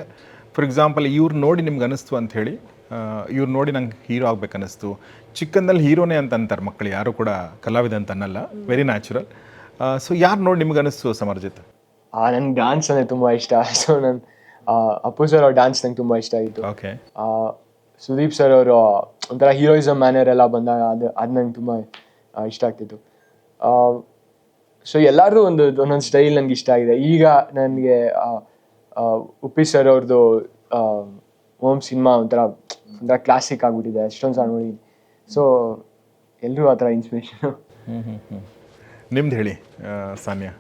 ಫಾರ್ ಎಕ್ಸಾಂಪಲ್ ಇವ್ರು ನೋಡಿ ನಿಮ್ಗೆ ಅನಿಸ್ತು ಅಂತ ಹೇಳಿ ಇವ್ರು ನೋಡಿ ನಂಗೆ ಹೀರೋ ಆಗ್ಬೇಕು ಅನ್ನಿಸ್ತು ಚಿಕ್ಕಂದಲ್ಲಿ ಹೀರೋನೇ ಅಂತ ಅಂತಾರೆ ಮಕ್ಕಳು ಯಾರು ಕೂಡ ಕಲಾವಿದ ಅಂತ ಅನ್ನಲ್ಲ ವೆರಿ ನ್ಯಾಚುರಲ್ ಸೊ ಯಾರು ನೋಡಿ ನಿಮ್ಗೆ ಅನಿಸ್ತು ಸಮರ್ಜಿತ್? ಆ ನನ್ಗೆ ಡಾನ್ಸ್ ಅಂದ್ರೆ ತುಂಬಾ ಇಷ್ಟ. ಸೊ ನನ್ನ ಅಪ್ಪು ಸರ್ ಅವ್ರ ಡಾನ್ಸ್ ನಂಗೆ ತುಂಬ ಇಷ್ಟ ಆಯಿತು. ಓಕೆ ಸುದೀಪ್ ಸರ್ ಅವರು ಒಂಥರ ಹೀರೋಯಿಸಮ್ ಮ್ಯಾನರ್ ಎಲ್ಲ ಬಂದಾಗ ಅದು ಅದು ನಂಗೆ ತುಂಬ ಇಷ್ಟ ಆಗ್ತಿತ್ತು. ಸೊ ಎಲ್ಲರದು ಒಂದು ಒಂದೊಂದು ಸ್ಟೈಲ್ ನನಗೆ ಇಷ್ಟ ಆಗಿದೆ. ಈಗ ನನಗೆ ಉಪ್ಪಿ ಸರ್ ಅವ್ರದ್ದು ಓಮ್ ಸಿನಿಮಾ ಒಂಥರ ಒಂಥರ ಕ್ಲಾಸಿಕ್ ಆಗಿಬಿಟ್ಟಿದೆ ಅಷ್ಟೊಂದು ಸಹ ನೋಡಿ. ಸೊ ಎಲ್ಲರೂ ಆ ಥರ ಇನ್ಸ್ಪಿರೇಷನ್ ಹ್ಞೂ ಹ್ಞೂ ಹ್ಞೂ ನಿಮ್ದು ಹೇಳಿ ಸಾನ್ಯಾ.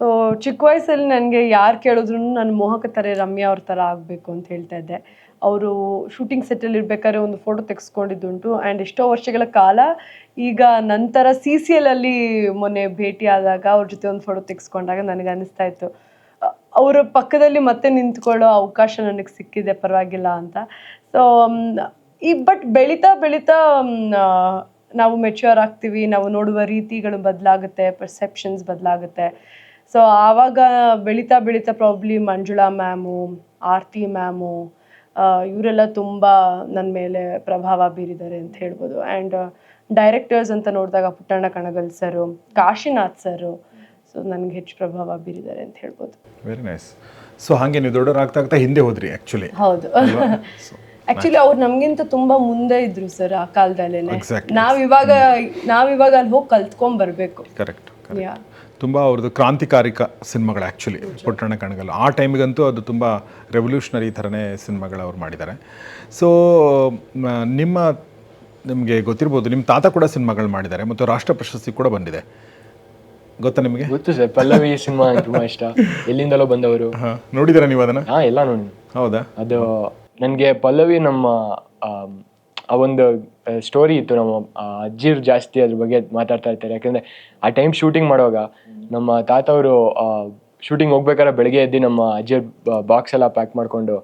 ಸೊ ಚಿಕ್ಕ ವಯಸ್ಸಲ್ಲಿ ನನಗೆ ಯಾರು ಕೇಳಿದ್ರು ನಾನು ಮೋಹಕ ಥರ ರಮ್ಯಾ ಅವ್ರ ಥರ ಆಗಬೇಕು ಅಂತ ಹೇಳ್ತಾ ಇದ್ದೆ. ಅವರು ಶೂಟಿಂಗ್ ಸೆಟ್ಟಲ್ಲಿ ಇರ್ಬೇಕಾದ್ರೆ ಒಂದು ಫೋಟೋ ತೆಗೆಸ್ಕೊಂಡಿದ್ದುಂಟು. ಆ್ಯಂಡ್ ಎಷ್ಟೋ ವರ್ಷಗಳ ಕಾಲ ಈಗ ನಂತರ ಸಿ ಸಿ ಎಲ್ಲಲ್ಲಿ ಮೊನ್ನೆ ಭೇಟಿ ಆದಾಗ ಅವ್ರ ಜೊತೆ ಒಂದು ಫೋಟೋ ತೆಗೆಸ್ಕೊಂಡಾಗ ನನಗೆ ಅನಿಸ್ತಾ ಇತ್ತು ಅವರ ಪಕ್ಕದಲ್ಲಿ ಮತ್ತೆ ನಿಂತ್ಕೊಳ್ಳೋ ಅವಕಾಶ ನನಗೆ ಸಿಕ್ಕಿದೆ, ಪರವಾಗಿಲ್ಲ ಅಂತ. ಸೊ ಈ ಬಟ್ ಬೆಳೀತಾ ಬೆಳೀತಾ ನಾವು ಮೆಚ್ಯೂರ್ ಆಗ್ತೀವಿ, ನಾವು ನೋಡುವ ರೀತಿಗಳು ಬದಲಾಗುತ್ತೆ ಪರ್ಸೆಪ್ಷನ್ಸ್ ಬದಲಾಗುತ್ತೆ. ಸೊ ಆವಾಗ ಬೆಳೀತಾ ಬೆಳೀತಾ probably Manjula ma'am Aarthi ma'am ಇವರೆಲ್ಲ ತುಂಬ ನನ್ನ ಮೇಲೆ ಪ್ರಭಾವ ಬೀರಿದ್ದಾರೆ ಅಂತ ಹೇಳ್ಬೋದು. ಆ್ಯಂಡ್ ಡೈರೆಕ್ಟರ್ಸ್ ಅಂತ ನೋಡಿದಾಗ Puttanna Kanagal sir Kashinath sir so ನನಗೆ ಹೆಚ್ಚು ಪ್ರಭಾವ ಬೀರಿದ್ದಾರೆ ಅಂತ ಹೇಳ್ಬೋದು. ವೆರಿ ನೈಸ್ ಸೊ ಹಾಗೆ ನೀವು ದೊಡ್ಡವರಾಗ್ತಾ ಆಗ್ತಾ ಹಿಂದೆ ಹೋದ್ರಿ ಆ್ಯಕ್ಚುಲಿ ಹೌದು. ಆಕ್ಚುಲಿ ಅವ್ರು ನಮಗಿಂತ ತುಂಬಾ ಮುಂದೆ ಇದ್ರು ಸರ್ ಆ ಕಾಲದಲ್ಲೇನೆ. ನಾವು ನಾವ್ ಇವಾಗ ನಾವು ಇವಾಗ ಅಲ್ಲಿ ಹೋಗಿ ಕಲ್ತ್ಕೊಂಡ್ ಬರ್ಬೇಕು. ಕರೆಕ್ಟ್ ಯಾ ತುಂಬ ಅವ್ರದ್ದು ಕ್ರಾಂತಿಕಾರಿಕ ಸಿನಿಮಾಗಳು ಆ್ಯಕ್ಚುಲಿ ಪುಟ್ಟಣ್ಣ ಕಣಗಲ್. ಆ ಟೈಮಿಗಂತೂ ಅದು ತುಂಬ ರೆವಲ್ಯೂಷನರಿ ಥರನೇ ಸಿನಿಮಾಗಳು ಅವ್ರು ಮಾಡಿದ್ದಾರೆ. ಸೊ ನಿಮ್ಮ ನಿಮಗೆ ಗೊತ್ತಿರ್ಬೋದು ನಿಮ್ಮ ತಾತ ಕೂಡ ಸಿನಿಮಾಗಳು ಮಾಡಿದ್ದಾರೆ ಮತ್ತು ರಾಷ್ಟ್ರ ಪ್ರಶಸ್ತಿ ಕೂಡ ಬಂದಿದೆ. ಗೊತ್ತಾ ನಿಮಗೆ? ಗೊತ್ತು ಸರ್ ಪಲ್ಲವಿ ಸಿನಿಮಾ ತುಂಬಾ ಇಷ್ಟ. ಎಲ್ಲಿಂದಲೋ ಬಂದವರು. ಹಾಂ ನೋಡಿದ್ದೀರಾ ನೀವು ಅದನ್ನ? ಹಾ ಎಲ್ಲ ನೋಡಿ. ಹೌದಾ? ಅದು ನನಗೆ ಪಲ್ಲವಿ ನಮ್ಮ ಆ ಒಂದು ಸ್ಟೋರಿ ಇತ್ತು ನಮ್ಮ ಅಜ್ಜಿರು ಜಾಸ್ತಿ ಅದ್ರ ಬಗ್ಗೆ ಮಾತಾಡ್ತಾ ಇರ್ತಾರೆ. ಯಾಕಂದ್ರೆ ಆ ಟೈಮ್ ಶೂಟಿಂಗ್ ಮಾಡುವಾಗ ನಮ್ಮ ತಾತ ಅವರು ಶೂಟಿಂಗ್ ಹೋಗ್ಬೇಕಾದ್ರೆ ಬೆಳಗ್ಗೆ ಎದ್ದು ನಮ್ಮ ಅಜ್ಜಿ ಬಾಕ್ಸ್ ಎಲ್ಲ ಪ್ಯಾಕ್ ಮಾಡಿಕೊಂಡು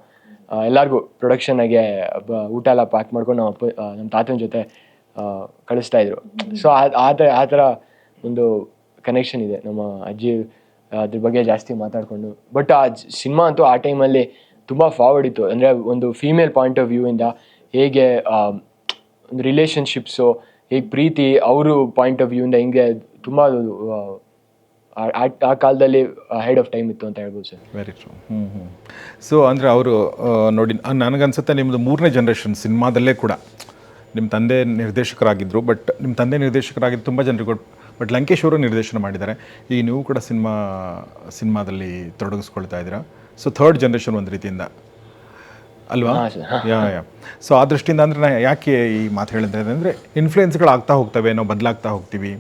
ಎಲ್ಲರಿಗೂ ಪ್ರೊಡಕ್ಷನ್ಗೆ ಊಟ ಎಲ್ಲ ಪ್ಯಾಕ್ ಮಾಡ್ಕೊಂಡು ನಮ್ಮ ಅಪ್ಪ ನಮ್ಮ ತಾತನ ಜೊತೆ ಕಳಿಸ್ತಾ ಇದ್ರು. ಸೊ ಆ ಥರ ಆ ಥರ ಒಂದು ಕನೆಕ್ಷನ್ ಇದೆ. ನಮ್ಮ ಅಜ್ಜಿ ಅದ್ರ ಬಗ್ಗೆ ಜಾಸ್ತಿ ಮಾತಾಡಿಕೊಂಡು. ಬಟ್ ಆ ಸಿನಿಮಾ ಅಂತೂ ಆ ಟೈಮಲ್ಲಿ ತುಂಬ ಫಾರ್ವರ್ಡ್ ಇತ್ತು. ಅಂದರೆ ಒಂದು ಫೀಮೇಲ್ ಪಾಯಿಂಟ್ ಆಫ್ ವ್ಯೂ ಇಂದ ಹೇಗೆ ಒಂದು ರಿಲೇಷನ್ಶಿಪ್ಸು ಹೇಗೆ ಪ್ರೀತಿ, ಅವರು ಪಾಯಿಂಟ್ ಆಫ್ ವ್ಯೂಯಿಂದ ಹಿಂಗೆ ತುಂಬ ಆ, ಕಾಲದಲ್ಲಿ ಹೆಡ್ ಆಫ್ ಟೈಮ್ ಇತ್ತು ಅಂತ ಹೇಳ್ಬೋದು ಸರ್. ವೆರಿ ಟ್ರೂ ಹ್ಞೂ ಹ್ಞೂ ಸೊ ಅಂದರೆ ಅವರು ನೋಡಿ ನನಗನ್ಸುತ್ತೆ ನಿಮ್ಮದು ಮೂರನೇ ಜನ್ರೇಷನ್ ಸಿನಿಮಾದಲ್ಲೇ ಕೂಡ. ನಿಮ್ಮ ತಂದೆ ನಿರ್ದೇಶಕರಾಗಿದ್ದರು ಬಟ್ ನಿಮ್ಮ ತಂದೆ ನಿರ್ದೇಶಕರಾಗಿದ್ದು ತುಂಬ ಜನರಿಗೆ ಬಟ್ ಲಂಕೇಶ್ ಅವರು ನಿರ್ದೇಶನ ಮಾಡಿದ್ದಾರೆ. ಈಗ ನೀವು ಕೂಡ ಸಿನಿಮಾ ಸಿನಿಮಾದಲ್ಲಿ ತೊಡಗಿಸ್ಕೊಳ್ತಾ ಇದ್ದೀರಾ? ಸೊ ಥರ್ಡ್ ಜನ್ರೇಷನ್ ಒಂದು ರೀತಿಯಿಂದ. ಅಲ್ವಾ? ಯಾ ಯಾ. ಸೊ ಆ ದೃಷ್ಟಿಯಿಂದ ಅಂದರೆ ನಾನು ಯಾಕೆ ಈ ಮಾತು ಹೇಳಿದ್ರೆ ಅಂದರೆ ಇನ್ಫ್ಲುಯೆನ್ಸ್ಗಳು ಆಗ್ತಾ ಹೋಗ್ತವೆ ನಾವು ಬದಲಾಗ್ತಾ ಹೋಗ್ತೀವಿ.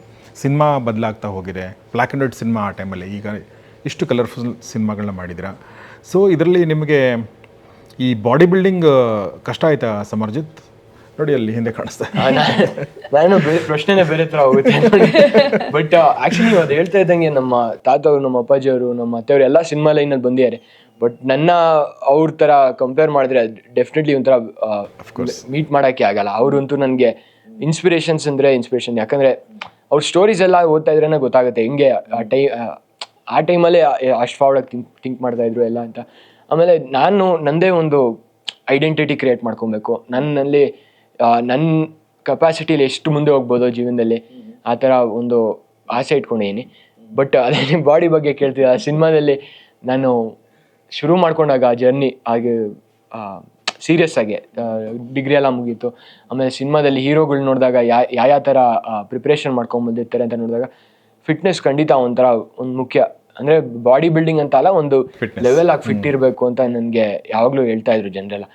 ಸಿನಿಮಾ ಬದಲಾಗ್ತಾ ಹೋಗಿದೆ. ಬ್ಲ್ಯಾಕ್ ಆ್ಯಂಡ್ ವೈಟ್ ಸಿನಿಮಾ ಆ ಟೈಮಲ್ಲಿ ಈಗ ಇಷ್ಟು ಕಲರ್ಫುಲ್ ಸಿನಿಮಾಗಳನ್ನ ಮಾಡಿದ್ದೀರಾ. ಸೊ ಇದರಲ್ಲಿ ನಿಮಗೆ ಈ ಬಾಡಿ ಬಿಲ್ಡಿಂಗ್ ಕಷ್ಟ ಆಯ್ತಾ ಸಮರ್ಜಿತ್? ನೋಡಿ ಅಲ್ಲಿ ಹಿಂದೆ ಕಾಣಿಸ್ತಾ. ನಾನು ಬೇರೆ ಪ್ರಶ್ನೆನೇ ಬೇರೆ ಥರ ಹೋಗುತ್ತೆ ಬಟ್ ಆಕ್ಚುಲಿ ಅದು ಹೇಳ್ತಾ ಇದ್ದಂಗೆ ನಮ್ಮ ತಾತ ಅವರು ನಮ್ಮ ಅಪ್ಪಾಜಿಯವರು ನಮ್ಮ ಅತ್ತೆಯವರು ಎಲ್ಲ ಸಿನಿಮಾ ಲೈನಲ್ಲಿ ಬಂದಿದ್ದಾರೆ. ಬಟ್ ನನ್ನ ಅವ್ರ ಥರ ಕಂಪೇರ್ ಮಾಡಿದ್ರೆ ಡೆಫಿನೆಟ್ಲಿ ಒಂಥರ ಮೀಟ್ ಮಾಡೋಕ್ಕೆ ಆಗಲ್ಲ. ಅವರಂತೂ ನನಗೆ ಇನ್ಸ್ಪಿರೇಷನ್ಸ್ ಅಂದರೆ ಇನ್ಸ್ಪಿರೇಷನ್ ಯಾಕಂದರೆ ಅವ್ರ ಸ್ಟೋರೀಸ್ ಎಲ್ಲ ಓದ್ತಾ ಇದ್ರೇ ಗೊತ್ತಾಗುತ್ತೆ. ಹೆಂಗೆ ಆ ಟೈ, ಆ ಟೈಮಲ್ಲೇ ಅಷ್ಟು ಫಾರ್ವರ್ಡ್ ಥಿಂಕ್ ಥಿಂಕ್ ಮಾಡ್ತಾ ಇದ್ರು ಎಲ್ಲ ಅಂತ. ಆಮೇಲೆ ನಾನು ನನ್ನದೇ ಒಂದು ಐಡೆಂಟಿಟಿ ಕ್ರಿಯೇಟ್ ಮಾಡ್ಕೊಬೇಕು. ನನ್ನಲ್ಲಿ ನನ್ನ ಕೆಪಾಸಿಟಿಲಿ ಎಷ್ಟು ಮುಂದೆ ಹೋಗ್ಬೋದು ಜೀವನದಲ್ಲಿ, ಆ ಥರ ಒಂದು ಆಸೆ ಇಟ್ಕೊಂಡಿದ್ದೀನಿ ಬಟ್ ಅದೇ ಬಾಡಿ ಬಗ್ಗೆ ಕೇಳ್ತೀವಿ ಆ ಸಿನಿಮಾದಲ್ಲಿ ನಾನು ಶುರು ಮಾಡ್ಕೊಂಡಾಗ ಆ ಜರ್ನಿ ಹಾಗೆ ಸೀರಿಯಸ್ ಆಗಿ ಡಿಗ್ರಿ ಎಲ್ಲ ಮುಗೀತು. ಆಮೇಲೆ ಸಿನಿಮಾದಲ್ಲಿ ಹೀರೋಗಳು ನೋಡಿದಾಗ ಯಾ ಯಾವ ಥರ ಪ್ರಿಪ್ರೇಷನ್ ಮಾಡ್ಕೊಂಬಂದಿರ್ತಾರೆ ಅಂತ ನೋಡಿದಾಗ ಫಿಟ್ನೆಸ್ ಖಂಡಿತ ಒಂಥರ ಒಂದು ಮುಖ್ಯ. ಅಂದರೆ ಬಾಡಿ ಬಿಲ್ಡಿಂಗ್ ಅಂತ ಅಲ್ಲ ಒಂದು. ಲೆವೆಲ್ ಆಗಿ ಫಿಟ್ ಇರಬೇಕು ಅಂತ ನನಗೆ ಯಾವಾಗಲೂ ಹೇಳ್ತಾ ಇದ್ರು ಜನರೆಲ್ಲ.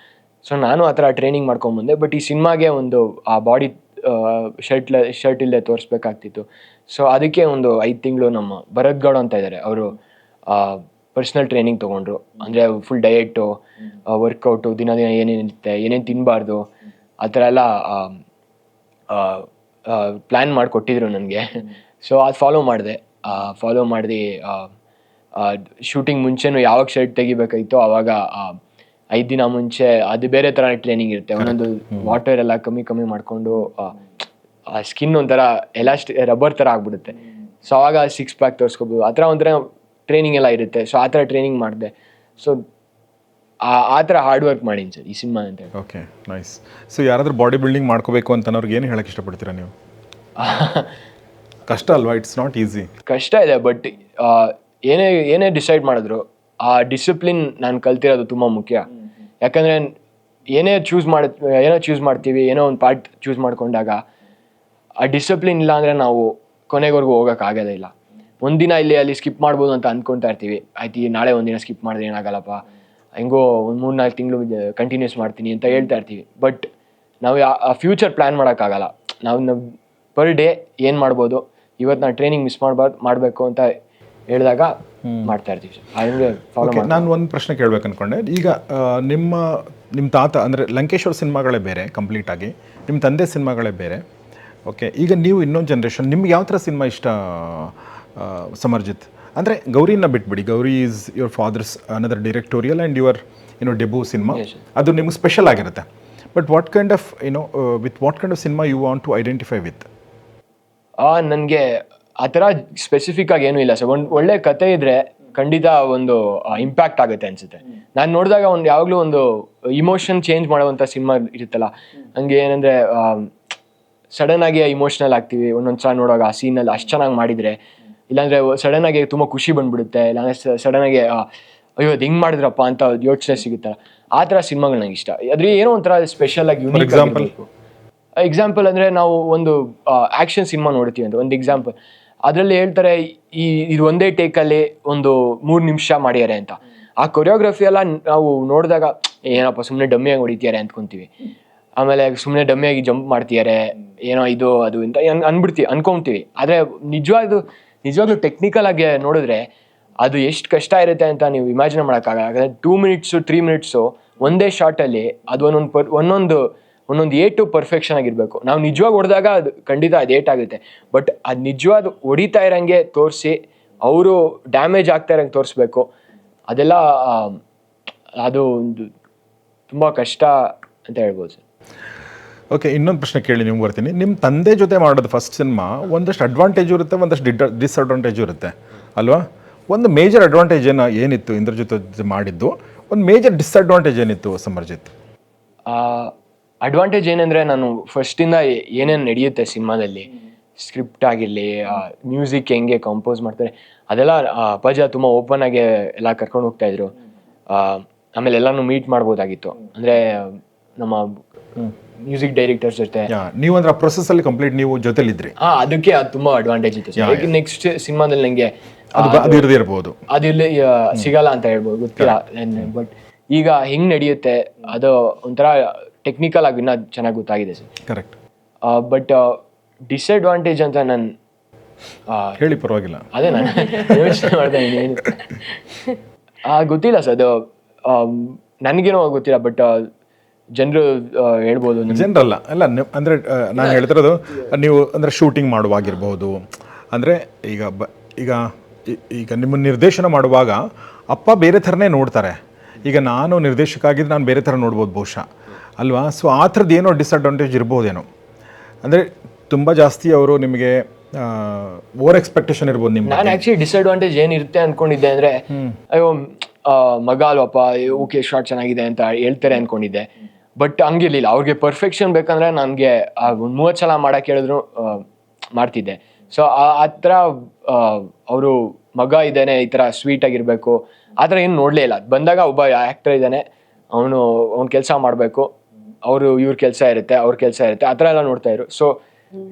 ಸೊ ನಾನು ಆ ಥರ ಟ್ರೈನಿಂಗ್ ಮಾಡ್ಕೊಂಬಂದೆ ಬಟ್ ಈ ಸಿನಿಮಾಗೆ ಒಂದು ಆ ಬಾಡಿ ಶರ್ಟ್ ಶರ್ಟ್ ಇಲ್ಲದೆ ತೋರಿಸ್ಬೇಕಾಗ್ತಿತ್ತು. ಸೊ ಅದಕ್ಕೆ ಒಂದು ಐದು ತಿಂಗಳು ನಮ್ಮ ಭರತ್ಗೌಡ ಅಂತ ಇದ್ದಾರೆ ಅವರು ಪರ್ಸ್ನಲ್ ಟ್ರೈನಿಂಗ್ ತೊಗೊಂಡ್ರು. ಅಂದರೆ ಫುಲ್ ಡಯೆಟು ವರ್ಕೌಟು ದಿನ ದಿನ ಏನೇನಿರುತ್ತೆ ಏನೇನು ತಿನ್ನಬಾರ್ದು ಆ ಥರ ಎಲ್ಲ ಪ್ಲ್ಯಾನ್ ಮಾಡಿಕೊಟ್ಟಿದ್ರು ನನಗೆ. ಸೊ ಅದು ಫಾಲೋ ಮಾಡಿದೆ. ಫಾಲೋ ಮಾಡಿದೆ ಶೂಟಿಂಗ್ ಮುಂಚೆನೂ ಯಾವಾಗ ಶರ್ಟ್ ತೆಗಿಬೇಕಾಯ್ತೋ ಆವಾಗ ಐದು ದಿನ ಮುಂಚೆ ಅದು ಬೇರೆ ಥರ ಟ್ರೈನಿಂಗ್ ಇರುತ್ತೆ. ಒಂದೊಂದು ವಾಟರ್ ಎಲ್ಲ ಕಮ್ಮಿ ಕಮ್ಮಿ ಮಾಡಿಕೊಂಡು ಸ್ಕಿನ್ ಒಂಥರ ಎಲಾಸ್ಟಿ ರಬ್ಬರ್ ಥರ ಆಗ್ಬಿಡುತ್ತೆ. ಸೊ ಆವಾಗ ಸಿಕ್ಸ್ ಪ್ಯಾಕ್ ತೋರಿಸ್ಕೋಬೋದು. ಆ ಥರ ಒಂಥರ ಟ್ರೈನಿಂಗ್ ಎಲ್ಲ ಇರುತ್ತೆ. ಸೊ ಆ ಥರ ಟ್ರೈನಿಂಗ್ ಮಾಡಿದೆ. ಸೊ ಆ ಥರ ಹಾರ್ಡ್ ವರ್ಕ್ ಮಾಡೀನಿ ಸರ್ ಈ ಸಿನಿಮಾ ಅಂತ ಹೇಳಿ ಓಕೆ ನೈಸ್ ಸೊ ಯಾರಾದರೂ ಬಾಡಿ ಬಿಲ್ಡಿಂಗ್ ಮಾಡ್ಕೋಬೇಕು ಅಂತ ಅನ್ನೋರ್ಗೆ ಏನು ಹೇಳಕ್ಕೆ ಇಷ್ಟಪಡ್ತೀರಾ ನೀವು? ಕಷ್ಟ ಅಲ್ವಾ? ಇಟ್ಸ್ ನಾಟ್ ಈಸಿ ಕಷ್ಟ ಇದೆ ಬಟ್ ಏನೇ ಏನೇ ಡಿಸೈಡ್ ಮಾಡಿದ್ರು ಆ ಡಿಸಿಪ್ಲಿನ್ ನಾನು ಕಲ್ತಿರೋದು ತುಂಬ ಮುಖ್ಯ. ಯಾಕಂದರೆ ಏನೇ ಚೂಸ್ ಮಾಡ ಏನೋ ಚೂಸ್ ಮಾಡ್ತೀವಿ ಏನೋ ಒಂದು ಪಾರ್ಟ್ ಚೂಸ್ ಮಾಡಿಕೊಂಡಾಗ ಆ ಡಿಸಿಪ್ಲಿನ್ ಇಲ್ಲ ಅಂದರೆ ನಾವು ಕೊನೆವರೆಗೂ ಹೋಗೋಕ್ಕಾಗೋದೇ ಇಲ್ಲ. ಒಂದಿನ ಇಲ್ಲಿ ಅಲ್ಲಿ ಸ್ಕಿಪ್ ಮಾಡ್ಬೋದು ಅಂತ ಅಂದ್ಕೊತಾ ಇರ್ತೀವಿ. ಆಯ್ತು ಈ ನಾಳೆ ಒಂದಿನ ಸ್ಕಿಪ್ ಮಾಡಿದ್ರೆ ಏನಾಗಲ್ಲಪ್ಪ? ಹೆಂಗೋ ಒಂದು ಮೂರು ನಾಲ್ಕು ತಿಂಗಳು ಕಂಟಿನ್ಯೂಸ್ ಮಾಡ್ತೀನಿ ಅಂತ ಹೇಳ್ತಾ ಇರ್ತೀವಿ. ಬಟ್ ನಾವು ಆ ಫ್ಯೂಚರ್ ಪ್ಲ್ಯಾನ್ ಮಾಡೋಕ್ಕಾಗಲ್ಲ. ನಾವು ನಾವು ಪರ್ ಡೇ ಏನು ಮಾಡ್ಬೋದು? ಇವತ್ತು ನಾನು ಟ್ರೈನಿಂಗ್ ಮಿಸ್ ಮಾಡಬಾರ್ದು ಮಾಡಬೇಕು ಅಂತ ಹೇಳಿದಾಗ ಮಾಡ್ತಾ ಇರ್ತೀವಿ ನಾನು ಒಂದು ಪ್ರಶ್ನೆ ಕೇಳ್ಬೇಕು ಅನ್ಕೊಂಡೆ. ಈಗ ನಿಮ್ಮ ನಿಮ್ಮ ತಾತ ಅಂದರೆ ಲಂಕೇಶ್ವರ ಸಿನಿಮಾಗಳೇ ಬೇರೆ ಕಂಪ್ಲೀಟಾಗಿ ನಿಮ್ಮ ತಂದೆ ಸಿನಿಮಾಗಳೇ ಬೇರೆ. ಓಕೆ ಈಗ ನೀವು ಇನ್ನೊಂದು ಜನ್ರೇಷನ್ ನಿಮ್ಗೆ ಯಾವ ಥರ ಸಿನಿಮಾ ಇಷ್ಟ? ಸಮರ್ಜಿತ್. ಅಂದರೆ ಗೌರಿನ ಬಿಟ್ಬಿಡಿ. Gowri is your father's another directorial and your you know debut cinema ಅದು ನಿಮ್ಗೆ ಸ್ಪೆಷಲ್ ಆಗಿರುತ್ತೆ. But what kind of you know with what kind of cinema you want to identify with ನನಗೆ ಆ ಥರ ಸ್ಪೆಸಿಫಿಕ್ ಆಗಿ ಏನೂ ಇಲ್ಲ ಸರ್. ಒಂದು ಒಳ್ಳೆ ಕತೆ ಇದ್ರೆ ಖಂಡಿತ ಒಂದು ಇಂಪ್ಯಾಕ್ಟ್ ಆಗುತ್ತೆ ಅನ್ಸುತ್ತೆ. ನಾನು ನೋಡಿದಾಗ ಒಂದು ಯಾವಾಗಲೂ ಒಂದು ಇಮೋಷನ್ ಚೇಂಜ್ ಮಾಡುವಂಥ ಸಿನಿಮಾ ಇರುತ್ತಲ್ಲ. ಹಂಗೆ ಏನಂದರೆ ಸಡನ್ ಆಗಿ ಇಮೋಷ್ನಲ್ ಆಗ್ತೀವಿ. ಒಂದೊಂದು ಸಲ ನೋಡುವಾಗ ಆ ಸೀನಲ್ಲಿ ಅಷ್ಟು ಚೆನ್ನಾಗಿ ಮಾಡಿದರೆ ಇಲ್ಲಾಂದರೆ ಸಡನ್ ಆಗಿ ತುಂಬ ಖುಷಿ ಬಂದ್ಬಿಡುತ್ತೆ ಇಲ್ಲಾಂದರೆ ಸಡನ್ ಆಗಿ ಅಯ್ಯೋ ಅದು ಹಿಂಗೆ ಮಾಡಿದ್ರಪ್ಪ ಅಂತ ಯೋಚನೆ ಸಿಗುತ್ತೆ ಆ ಥರ ಸಿನಿಮಾಗಳು ನಂಗೆ ಇಷ್ಟ. ಅದ್ರ ಏನೋ ಒಂಥರ ಸ್ಪೆಷಲ್ ಆಗಿ ಯೂನಿಕ್ example? ಎಕ್ಸಾಂಪಲ್ ಅಂದರೆ ನಾವು ಒಂದು ಆ್ಯಕ್ಷನ್ ಸಿನಿಮಾ ನೋಡ್ತೀವಿ ಅಂತ ಒಂದು ಎಕ್ಸಾಂಪಲ್ ಅದರಲ್ಲಿ ಹೇಳ್ತಾರೆ ಈ ಇದು ಒಂದೇ ಟೇಕಲ್ಲಿ ಒಂದು ಮೂರು ನಿಮಿಷ ಮಾಡ್ಯಾರೆ ಅಂತ. ಆ ಕೊರಿಯೋಗ್ರಫಿ ಎಲ್ಲ ನಾವು ನೋಡಿದಾಗ ಏನಪ್ಪ ಸುಮ್ಮನೆ ಡಮ್ಮಿಯಾಗಿ ಹೊಡಿತಿದ್ದಾರೆ ಅಂದ್ಕೊಂತೀವಿ. ಆಮೇಲೆ ಸುಮ್ಮನೆ ಡಮ್ಮಿಯಾಗಿ ಜಂಪ್ ಮಾಡ್ತಿದ್ದಾರೆ ಏನೋ ಇದು ಅದು ಅಂತ ಅನ್- ಅನ್ಬಿಡ್ತೀವಿ ಅನ್ಕೊಂತೀವಿ. ಆದರೆ ನಿಜವಾಗ್ಲೂ ನಿಜವಾಗ್ಲೂ ಟೆಕ್ನಿಕಲ್ ಆಗಿ ನೋಡಿದ್ರೆ ಅದು ಎಷ್ಟು ಕಷ್ಟ ಇರುತ್ತೆ ಅಂತ ನೀವು ಇಮ್ಯಾಜಿನ್ ಮಾಡೋಕ್ಕಾಗಲ್ಲ. ಯಾಕಂದರೆ ಟೂ ಮಿನಿಟ್ಸು ತ್ರೀ ಮಿನಿಟ್ಸು ಒಂದೇ ಶಾರ್ಟಲ್ಲಿ ಅದು ಒಂದೊಂದು ಪರ್ ಒಂದೊಂದು ಒಂದೊಂದು ಏಟು ಪರ್ಫೆಕ್ಷನ್ ಆಗಿರಬೇಕು. ನಾವು ನಿಜವಾಗಿ ಹೊಡೆದಾಗ ಅದು ಖಂಡಿತ ಅದು ಏಟ್ ಆಗುತ್ತೆ. ಬಟ್ ಅದು ನಿಜವಾದ ಹೊಡಿತಾ ಇರೋಂಗೆ ತೋರಿಸಿ, ಅವರು ಡ್ಯಾಮೇಜ್ ಆಗ್ತಾ ಇರೋಂಗೆ ತೋರಿಸ್ಬೇಕು. ಅದೆಲ್ಲ ಅದು ಒಂದು ತುಂಬ ಕಷ್ಟ ಅಂತ ಹೇಳ್ಬೋದು. ಓಕೆ ಇನ್ನೊಂದು ಪ್ರಶ್ನೆ ಕೇಳಿ ನಿಮ್ಗೆ ಬರ್ತೀನಿ. ನಿಮ್ಮ ತಂದೆ ಜೊತೆ ಮಾಡೋದು ಫಸ್ಟ್ ಸಿನಿಮಾ ಒಂದಷ್ಟು ಅಡ್ವಾಂಟೇಜ್ ಇರುತ್ತೆ, ಒಂದಷ್ಟು ಡಿಡ್ ಡಿಸ್ಅಡ್ವಾಂಟೇಜ್ ಇರುತ್ತೆ, ಅಲ್ವಾ? ಒಂದು ಮೇಜರ್ ಅಡ್ವಾಂಟೇಜ್ ಏನೋ ಏನಿತ್ತು ಇಂದ್ರ ಜೊತೆ ಮಾಡಿದ್ದು? ಒಂದು ಮೇಜರ್ ಡಿಸ್ಅಡ್ವಾಂಟೇಜ್ ಏನಿತ್ತು ಸಮರ್ಜಿತ್? ಅಡ್ವಾಂಟೇಜ್ ಏನಂದರೆ ನಾನು ಫಸ್ಟಿಂದ ಏನೇನು ನಡೆಯುತ್ತೆ ಸಿನಿಮಾದಲ್ಲಿ? ಸ್ಕ್ರಿಪ್ಟ್ ಆಗಿರಲಿ ಮ್ಯೂಸಿಕ್ ಹೆಂಗೆ ಕಂಪೋಸ್ ಮಾಡ್ತಾರೆ, ಅದೆಲ್ಲ ಅಪ್ಪಾಜ ತುಂಬ ಓಪನ್ ಆಗಿ ಎಲ್ಲ ಕರ್ಕೊಂಡು ಹೋಗ್ತಾ ಇದ್ರು. ಆಮೇಲೆ ಎಲ್ಲಾನು ಮೀಟ್ ಮಾಡ್ಬೋದಾಗಿತ್ತು. ಅಂದರೆ ನಮ್ಮ ಮ್ಯೂಸಿಕ್ ಡೈರೆಕ್ಟರ್ಸ್ ಜೊತೆ ನೀವು ಅಂದ್ರೆ ಪ್ರೊಸೆಸ್ ಅಲ್ಲಿ ಕಂಪ್ಲೀಟ್ ನೀವು ಜೊತೆಲಿದ್ರಿ. ಹಾ ಅದಕ್ಕೆ ಅದು ತುಂಬಾ ಅಡ್ವಾಂಟೇಜ್ ಇತ್ತು. ನೆಕ್ಸ್ಟ್ ಸಿನಿಮಾದಲ್ಲಿ ನನಗೆ ಅದು ಇರದೇ ಇರಬಹುದು ಅದಿಲ್ಲಿ ಸಿಗಲ್ಲ ಅಂತ ಹೇಳ್ಬೋದು ಗೊತ್ತಿಲ್ಲ. ಬಟ್ ಈಗ ಹೆಂಗ್ ನಡೆಯುತ್ತೆ ಅದು ಒಂಥರ ಟೆಕ್ನಿಕಲ್ ಆಗಿ ಇನ್ನೂ ಚೆನ್ನಾಗಿ ಗೊತ್ತಾಗಿದೆ ಸರ್ ಕರೆಕ್ಟ್ ಬಟ್ ಡಿಸ್ಅಡ್ವಾಂಟೇಜ್ ಅಂತ ನಾನು ಹೇಳಿ ಪರವಾಗಿಲ್ಲ. ಅದೇ ನಾನು ಯೋಚನೆ ಮಾಡ್ತಾ ಇದ್ದೀನಿ ಗೊತ್ತಿಲ್ಲ ಸರ್ ಅದು ನನಗೇನೋ ಗೊತ್ತಿಲ್ಲ ಬಟ್ ಜನರು ಹೇಳ್ಬೋದು. ಜನರಲ್ಲ ಅಲ್ಲ ಅಂದರೆ ನಾನು ಹೇಳ್ತಿರೋದು ನೀವು ಅಂದ್ರೆ ಶೂಟಿಂಗ್ ಮಾಡುವಾಗಿರ್ಬೋದು. ಅಂದ್ರೆ ಈಗ ಬ ಈಗ ಈಗ ನಿಮ್ಮ ನಿರ್ದೇಶನ ಮಾಡುವಾಗ ಅಪ್ಪ ಬೇರೆ ಥರನೇ ನೋಡ್ತಾರೆ. ಈಗ ನಾನು ನಿರ್ದೇಶಕ ಆಗಿದ್ದು ನಾನು ಬೇರೆ ಥರ ನೋಡ್ಬೋದು ಬಹುಶಃ. ಅಲ್ವಾ? ಸೊ ಆ ಥರದ್ದು ಏನೋ ಡಿಸ್ಅಡ್ವಾಂಟೇಜ್ ಇರ್ಬೋದೇನೋ. ಅಂದರೆ ತುಂಬ ಜಾಸ್ತಿ ಅವರು ನಿಮಗೆ ಓವರ್ ಎಕ್ಸ್ಪೆಕ್ಟೇಷನ್ ಇರ್ಬೋದು ನಿಮ್ಮ ನಾನು ಆ್ಯಕ್ಚುಲಿ ಡಿಸ್ಅಡ್ವಾಂಟೇಜ್ ಏನಿರುತ್ತೆ ಅನ್ಕೊಂಡಿದ್ದೆ ಅಂದ್ರೆ ಅಯ್ಯೋ ಮಗ ಅಲ್ವಪ್ಪ ಓಕೆ ಶಾರ್ಟ್ ಚೆನ್ನಾಗಿದೆ ಅಂತ ಹೇಳ್ತಾರೆ ಅನ್ಕೊಂಡಿದ್ದೆ. ಬಟ್ ಹಂಗಿರ್ಲಿಲ್ಲ. ಅವ್ರಿಗೆ ಪರ್ಫೆಕ್ಷನ್ ಬೇಕಂದ್ರೆ ನನಗೆ ಒಂದು ಮೂವತ್ತು ಸಲ ಮಾಡಕ್ಕೆ ಹೇಳಿದ್ರು ಮಾಡ್ತಿದ್ದೆ. ಸೊ ಆ ಥರ ಅವರು ಮಗ ಇದ್ದಾನೆ ಈ ಥರ ಸ್ವೀಟ್ ಆಗಿರಬೇಕು. ಆ ಥರ ಏನು ನೋಡಲೇ ಇಲ್ಲ. ಬಂದಾಗ ಒಬ್ಬ ಆ್ಯಕ್ಟರ್ ಇದ್ದಾನೆ. ಅವನು ಅವ್ನ ಕೆಲಸ ಮಾಡಬೇಕು. ಅವರು ಇವ್ರ ಕೆಲಸ ಇರುತ್ತೆ ಅವ್ರ ಕೆಲಸ ಇರುತ್ತೆ. ಆ ಥರ ಎಲ್ಲ ನೋಡ್ತಾ ಇದ್ರು. ಸೊ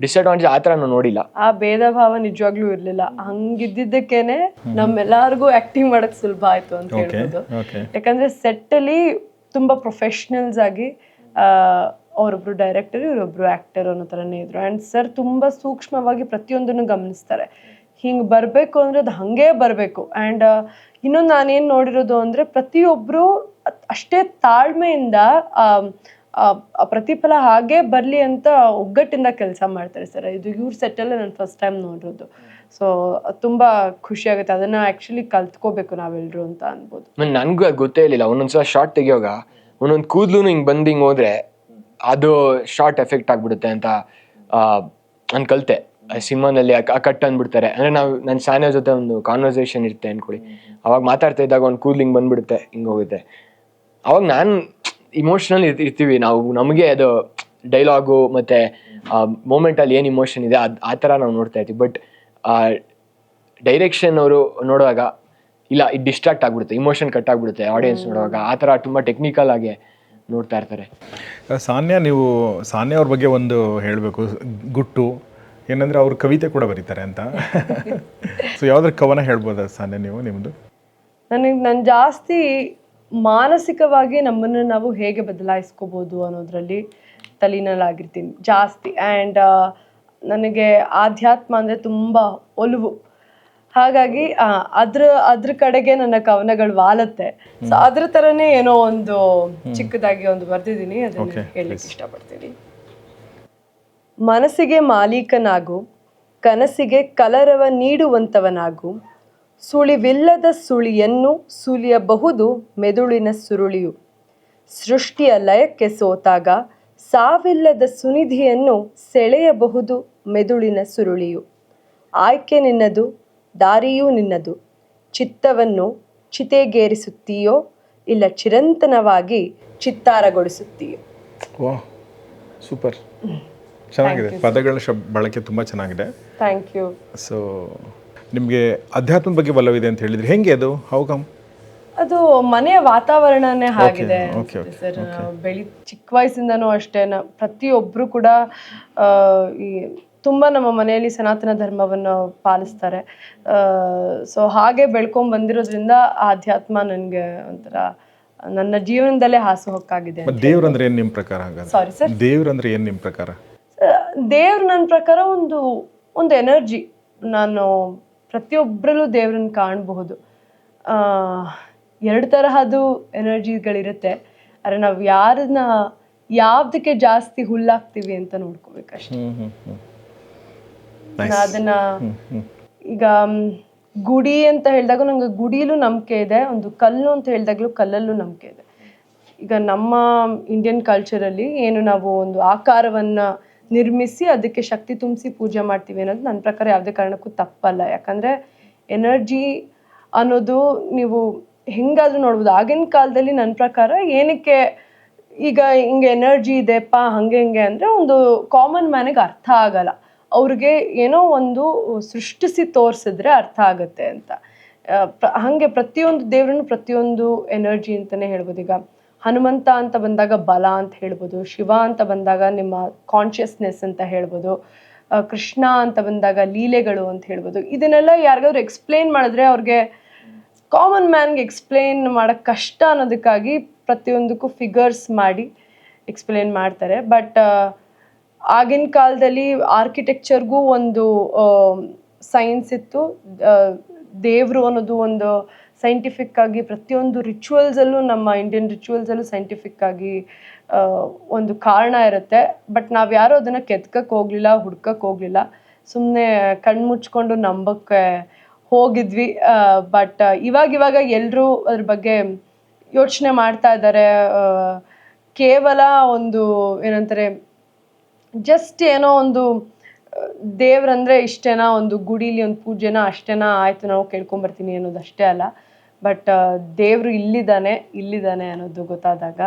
ಡಿಸ್ಅಡ್ವಾಂಟೇಜ್ ಆ ಥರ ನಾನು ನೋಡಿಲ್ಲ. ಆ ಭೇದ ಭಾವ ನಿಜವಾಗ್ಲೂ ಇರಲಿಲ್ಲ. ಹಂಗಿದ್ದಿದ್ದಕ್ಕೇನೆ ನಮ್ಮೆಲ್ಲರಿಗೂ ಆಕ್ಟಿಂಗ್ ಮಾಡಕ್ ಸುಲಭ ಆಯ್ತು ಅಂತ ಹೇಳ್ಬೋದು. ಯಾಕಂದ್ರೆ ಸೆಟ್ ಅಲ್ಲಿ ತುಂಬಾ ಪ್ರೊಫೆಷ್ನಲ್ಸ್ ಆಗಿ ಆ, ಅವರೊಬ್ರು ಡೈರೆಕ್ಟರ್ ಇವರೊಬ್ರು ಆ್ಯಕ್ಟರ್ ಅನ್ನೋ ಥರನೇ ಇದ್ರು. ಆ್ಯಂಡ್ ಸರ್ ತುಂಬ ಸೂಕ್ಷ್ಮವಾಗಿ ಪ್ರತಿಯೊಂದನ್ನು ಗಮನಿಸ್ತಾರೆ. ಹಿಂಗೆ ಬರಬೇಕು ಅಂದರೆ ಅದು ಹಾಗೇ ಬರಬೇಕು. ಆ್ಯಂಡ್ ಇನ್ನೊಂದು ನಾನೇನು ನೋಡಿರೋದು ಅಂದರೆ ಪ್ರತಿಯೊಬ್ಬರು ಅಷ್ಟೇ ತಾಳ್ಮೆಯಿಂದ ಪ್ರತಿಫಲ ಹಾಗೆ ಬರಲಿ ಅಂತ ಒಗ್ಗಟ್ಟಿಂದ ಕೆಲಸ ಮಾಡ್ತಾರೆ ಸರ್. ಇದು ಇವ್ರ ಸೆಟ್ಟಲ್ಲೇ ನಾನು ಫಸ್ಟ್ ಟೈಮ್ ನೋಡಿರೋದು. ಸೊ ತುಂಬ ಖುಷಿ ಆಗುತ್ತೆ. ಅದನ್ನ ಆ್ಯಕ್ಚುಲಿ ಕಲ್ತ್ಕೋಬೇಕು ನಾವೆಲ್ಲರೂ ಅಂತ ಅನ್ಬೋದು. ನನ್ಗೂ ಅದು ಗೊತ್ತೇ ಇರಲಿಲ್ಲ. ಒಂದೊಂದ್ಸಲ ಶಾರ್ಟ್ ತೆಗಿಯೋಗ ಒಂದೊಂದು ಕೂದಲು ಹಿಂಗೆ ಬಂದು ಹಿಂಗೆ ಹೋದ್ರೆ ಅದು ಶಾರ್ಟ್ ಎಫೆಕ್ಟ್ ಆಗ್ಬಿಡುತ್ತೆ ಅಂತ ನಾನು ಕಲಿತೆ. ಸಿನಿಮಾನಲ್ಲಿ ಕಟ್ ಅಂದ್ಬಿಡ್ತಾರೆ. ಅಂದರೆ ನಾವು ನನ್ನ ಸ್ಯಾನ ಜೊತೆ ಒಂದು ಕಾನ್ವರ್ಸೇಷನ್ ಇರುತ್ತೆ ಅನ್ಕೊಳ್ಳಿ. ಅವಾಗ ಮಾತಾಡ್ತಾ ಇದ್ದಾಗ ಒಂದು ಕೂದ್ಲು ಹಿಂಗೆ ಬಂದ್ಬಿಡುತ್ತೆ ಹಿಂಗೆ ಹೋಗುತ್ತೆ. ಅವಾಗ ನಾನು ಇಮೋಷ್ನಲ್ ಇರ್ತೀವಿ. ನಾವು ನಮಗೆ ಅದು ಡೈಲಾಗು ಮತ್ತು ಮೂಮೆಂಟಲ್ಲಿ ಏನು ಇಮೋಷನ್ ಇದೆ ಅದು ಆ ಥರ ನಾವು ನೋಡ್ತಾ ಇರ್ತೀವಿ. ಬಟ್ ಡೈರೆಕ್ಷನ್ ಅವರು ನೋಡುವಾಗ ಇಲ್ಲ ಇದು ಡಿಸ್ಟ್ರಾಕ್ಟ್ ಆಗ್ಬಿಡುತ್ತೆ. ಇಮೋಷನ್ ಕಟ್ ಆಗ್ಬಿಡುತ್ತೆ ಆಡಿಯನ್ಸ್ ನೋಡುವಾಗ. ಆ ಥರ ತುಂಬ ಟೆಕ್ನಿಕಲ್ ಆಗಿ ನೋಡ್ತಾ ಇರ್ತಾರೆ. ಸಾನ್ಯ ನೀವು ಸಾನ್ಯಾ ಅವ್ರ ಬಗ್ಗೆ ಒಂದು ಹೇಳಬೇಕು. ಗುಟ್ಟು. ಏನಂದ್ರೆ ಅವ್ರ ಕವಿತೆ ಕೂಡ ಬರೀತಾರೆ ಅಂತ. ಸೊ ಯಾವ್ದ್ರ ಕವನ ಹೇಳ್ಬೋದಾ ಸಾನ್ಯಾ ನೀವು ನಿಮ್ಮದು ನನಗೆ ನಾನು ಜಾಸ್ತಿ ಮಾನಸಿಕವಾಗಿ ನಮ್ಮನ್ನು ನಾವು ಹೇಗೆ ಬದಲಾಯಿಸ್ಕೋಬೋದು ಅನ್ನೋದ್ರಲ್ಲಿ ತಲೀನಲಾಗಿರ್ತೀನಿ. ಜಾಸ್ತಿ. ಆ್ಯಂಡ್ ನನಗೆ ಆಧ್ಯಾತ್ಮ ಅಂದರೆ ತುಂಬ ಒಲವು. ಹಾಗಾಗಿ ಅದ್ರ ಅದ್ರ ಕಡೆಗೆ ನನ್ನ ಕವನಗಳು ವಾಲತ್ತೆ. ಸೊ ಅದ್ರ ಥರನೇ ಏನೋ ಒಂದು ಚಿಕ್ಕದಾಗಿ ಒಂದು ಬರೆದಿದ್ದೀನಿ. ಅದನ್ನು ಹೇಳಲಿಕ್ಕೆ ಇಷ್ಟಪಡ್ತೀನಿ. ಮನಸ್ಸಿಗೆ ಮಾಲೀಕನಾಗು ಕನಸಿಗೆ ಕಲರವ ನೀಡುವಂತವನಾಗು ಸುಳಿವಿಲ್ಲದ ಸುಳಿಯನ್ನು ಸುಲಿಯಬಹುದು ಮೆದುಳಿನ ಸುರುಳಿಯು. ಸೃಷ್ಟಿಯ ಲಯಕ್ಕೆ ಸೋತಾಗ ಸಾವಿಲ್ಲದ ಸುನಿಧಿಯನ್ನು ಸೆಳೆಯಬಹುದು ಮೆದುಳಿನ ಸುರುಳಿಯು. ಆಯ್ಕೆ ನಿನ್ನದು ದಾರಿಯೂ ನಿನ್ನದು. ಚಿತ್ತವನ್ನು ಚಿತೆಗೇರಿಸುತ್ತೀಯೋ ಇಲ್ಲ ಚಿರಂತನವಾಗಿ ಚಿತ್ತಾರಗೊಳಿಸುತ್ತೀಯೋ? ಸೂಪರ್. ಚೆನ್ನಾಗಿದೆ. ಪದಗಳ ಶಬ್ ಬಳಕೆ ತುಂಬ ಚೆನ್ನಾಗಿದೆ. ಥ್ಯಾಂಕ್ ಯು ಸೊ ನಿಮಗೆ ಅಧ್ಯಾತ್ಮದ ಬಗ್ಗೆ ಒಲವಿದೆ ಅಂತ ಹೇಳಿದ್ರಿ. ಹೆಂಗೆ ಅದು? ಹೌ ಕಮ್ ಅದು ಮನೆಯ ವಾತಾವರಣನೇ ಹಾಗಿದೆ. ಸರ್ ಬೆಳಿ ಚಿಕ್ಕ ವಯಸ್ಸಿಂದನೂ ಅಷ್ಟೇ ನ ಪ್ರತಿಯೊಬ್ಬರು ಕೂಡ ಈ ತುಂಬ ನಮ್ಮ ಮನೆಯಲ್ಲಿ ಸನಾತನ ಧರ್ಮವನ್ನು ಪಾಲಿಸ್ತಾರೆ. ಸೊ ಹಾಗೆ ಬೆಳ್ಕೊಂಡ್ ಬಂದಿರೋದ್ರಿಂದ ಆಧ್ಯಾತ್ಮ ನನಗೆ ಒಂಥರ ನನ್ನ ಜೀವನದಲ್ಲೇ ಹಾಸುಹೊಕ್ಕಾಗಿದೆ ಹೊಕ್ಕಾಗಿದೆ ದೇವ್ರಂದ್ರೆ ಏನು ನಿಮ್ಮ ಪ್ರಕಾರ ಸಾರಿ ಸರ್ ದೇವ್ರಂದ್ರೆ ಏನು ನಿಮ್ಮ ಪ್ರಕಾರ? ದೇವ್ರು ನನ್ನ ಪ್ರಕಾರ ಒಂದು ಒಂದು ಎನರ್ಜಿ ನಾನು ಪ್ರತಿಯೊಬ್ಬರಲ್ಲೂ ದೇವ್ರನ್ನ ಕಾಣಬಹುದು. ಆ, ಎರಡು ತರಹದ್ದು ಎನರ್ಜಿಗಳಿರುತ್ತೆ. ಆದರೆ ನಾವು ಯಾರನ್ನ ಯಾವ್ದಕ್ಕೆ ಜಾಸ್ತಿ ಹುಲ್ಲಾಗ್ತೀವಿ ಅಂತ ನೋಡ್ಕೋಬೇಕಷ್ಟೇ ಅದನ್ನ ಈಗ ಗುಡಿ ಅಂತ ಹೇಳಿದಾಗ ನಂಗೆ ಗುಡಿಲೂ ನಂಬಿಕೆ ಇದೆ. ಒಂದು ಕಲ್ಲು ಅಂತ ಹೇಳಿದಾಗಲೂ ಕಲ್ಲಲ್ಲೂ ನಂಬಿಕೆ ಇದೆ. ಈಗ ನಮ್ಮ ಇಂಡಿಯನ್ ಕಲ್ಚರಲ್ಲಿ ಏನು ನಾವು ಒಂದು ಆಕಾರವನ್ನ ನಿರ್ಮಿಸಿ ಅದಕ್ಕೆ ಶಕ್ತಿ ತುಂಬಿಸಿ ಪೂಜೆ ಮಾಡ್ತೀವಿ ಅನ್ನೋದು ನನ್ನ ಪ್ರಕಾರ ಯಾವುದೇ ಕಾರಣಕ್ಕೂ ತಪ್ಪಲ್ಲ. ಯಾಕಂದರೆ ಎನರ್ಜಿ ಅನ್ನೋದು ನೀವು ಹೆಂಗಾದ್ರೂ ನೋಡ್ಬೋದು. ಆಗಿನ ಕಾಲದಲ್ಲಿ ನನ್ನ ಪ್ರಕಾರ ಏನಕ್ಕೆ ಈಗ ಹಿಂಗೆ ಎನರ್ಜಿ ಇದೆಪ್ಪ ಹಂಗೆ ಹಿಂಗೆ ಅಂದರೆ ಒಂದು ಕಾಮನ್ ಮ್ಯಾನಿಗೆ ಅರ್ಥ ಆಗಲ್ಲ. ಅವ್ರಿಗೆ ಏನೋ ಒಂದು ಸೃಷ್ಟಿಸಿ ತೋರಿಸಿದ್ರೆ ಅರ್ಥ ಆಗುತ್ತೆ ಅಂತ. ಹಾಗೆ ಪ್ರ- ಹಂಗೆ ಪ್ರತಿಯೊಂದು ದೇವ್ರನ್ನು ಪ್ರತಿಯೊಂದು ಎನರ್ಜಿ ಅಂತಲೇ ಹೇಳ್ಬೋದು ಈಗ. ಹನುಮಂತ ಅಂತ ಬಂದಾಗ ಬಲ ಅಂತ ಹೇಳ್ಬೋದು, ಶಿವ ಅಂತ ಬಂದಾಗ ನಿಮ್ಮ ಕಾನ್ಷಿಯಸ್ನೆಸ್ ಅಂತ ಹೇಳ್ಬೋದು ಕೃಷ್ಣ ಅಂತ ಬಂದಾಗ ಲೀಲೆಗಳು ಅಂತ ಹೇಳ್ಬೋದು. ಇದನ್ನೆಲ್ಲ ಯಾರಿಗಾದ್ರು ಎಕ್ಸ್ಪ್ಲೇನ್ ಮಾಡಿದ್ರೆ ಅವ್ರಿಗೆ ಕಾಮನ್ ಮ್ಯಾನ್ಗೆ ಎಕ್ಸ್ಪ್ಲೇನ್ ಮಾಡೋಕ್ಕೆ ಕಷ್ಟ ಅನ್ನೋದಕ್ಕಾಗಿ ಪ್ರತಿಯೊಂದಕ್ಕೂ ಫಿಗರ್ಸ್ ಮಾಡಿ ಎಕ್ಸ್ಪ್ಲೇನ್ ಮಾಡ್ತಾರೆ. ಬಟ್ ಆಗಿನ ಕಾಲದಲ್ಲಿ ಆರ್ಕಿಟೆಕ್ಚರ್ಗೂ ಒಂದು ಸೈನ್ಸ್ ಇತ್ತು. ದೇವರು ಅನ್ನೋದು ಒಂದು ಸೈಂಟಿಫಿಕ್ ಆಗಿ ಪ್ರತಿಯೊಂದು ರಿಚುವಲ್ಸಲ್ಲೂ ನಮ್ಮ ಇಂಡಿಯನ್ ರಿಚುವಲ್ಸಲ್ಲೂ ಸೈಂಟಿಫಿಕ್ ಆಗಿ ಒಂದು ಕಾರಣ ಇರುತ್ತೆ. ಬಟ್ ನಾವು ಯಾರೂ ಅದನ್ನು ಕೆತ್ಕಕ್ಕೆ ಹೋಗಲಿಲ್ಲ ಹುಡ್ಕಕ್ಕೆ ಹೋಗಲಿಲ್ಲ. ಸುಮ್ಮನೆ ಕಣ್ಣು ಮುಚ್ಕೊಂಡು ನಂಬಕ್ಕೆ ಹೋಗಿದ್ವಿ. ಬಟ್ ಇವಾಗ ಇವಾಗ ಎಲ್ಲರೂ ಅದ್ರ ಬಗ್ಗೆ ಯೋಚನೆ ಮಾಡ್ತಾ ಇದ್ದಾರೆ ಕೇವಲ ಒಂದು ಏನಂತಾರೆ ಜಸ್ಟ್ ಏನೋ ಒಂದು ದೇವ್ರಂದ್ರೆ ಇಷ್ಟೇನಾ? ಒಂದು ಗುಡಿಲಿ ಒಂದು ಪೂಜೆನ? ಅಷ್ಟೇನಾ? ಆಯ್ತು ನಾವು ಕೇಳ್ಕೊಂಬರ್ತೀನಿ ಅನ್ನೋದು ಅಷ್ಟೇ ಅಲ್ಲ ಬಟ್ ದೇವ್ರು ಇಲ್ಲಿದ್ದಾನೆ ಇಲ್ಲಿದ್ದಾನೆ ಅನ್ನೋದು ಗೊತ್ತಾದಾಗ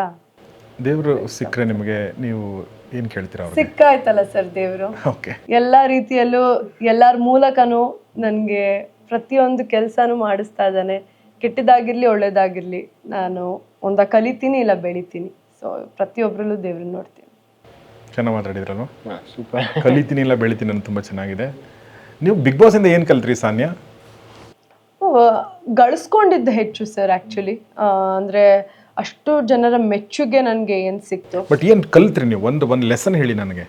ದೇವ್ರು ಸಿಕ್ಕರೆ ನಿಮಗೆ ನೀವು ಏನು ಕೇಳ್ತೀರಾ ಸಿಕ್ಕಾಯ್ತಲ್ಲ ಸರ್ ದೇವ್ರು. ಎಲ್ಲ ರೀತಿಯಲ್ಲೂ ಎಲ್ಲರ ಮೂಲಕನೂ ನನಗೆ ಪ್ರತಿಯೊಂದು ಕೆಲಸನೂ ಮಾಡಿಸ್ತಾ ಇದ್ದಾನೆ. ಕೆಟ್ಟದಾಗಿರ್ಲಿ ಒಳ್ಳೇದಾಗಿರ್ಲಿ ನಾನು ಒಂದ ಕಲಿತೀನಿ ಇಲ್ಲ ಬೆಳಿತೀನಿ. ಸೊ ಪ್ರತಿಯೊಬ್ಬರಲ್ಲೂ ದೇವ್ರನ್ನ ನೋಡ್ತೀನಿ. ಚೆನ್ನಾಗಿ ಮಾತಾಡಿದ್ರಲ್ವ? ಸೂಪರ್ ಕಲಿತೀನಿ ಇಲ್ಲ ಬೆಳಿತೀನಿ ಅನ್ನೋದು ತುಂಬ ಚೆನ್ನಾಗಿದೆ. ನೀವು ಬಿಗ್ ಬಾಸ್ ಇಂದ ಏನು ಕಲ್ತ್ರಿ ಸಾನ್ಯಾ? ಗಳಿಸ್ಕೊಂಡಿದ್ದೆ ಗಳಿಸ್ಕೊಂಡಿದ್ದು ಹೆಚ್ಚು ಸರ್ ಆ್ಯಕ್ಚುಲಿ ಅಂದರೆ ಅಷ್ಟು ಜನರ ಮೆಚ್ಚುಗೆ ನನಗೆ ಏನು ಸಿಕ್ತು? ಬಟ್ ಏನು ಕಲ್ತ್ರಿ ನೀವು? ಒಂದು ಒಂದು ಲೆಸನ್ ಹೇಳಿ ನನಗೆ.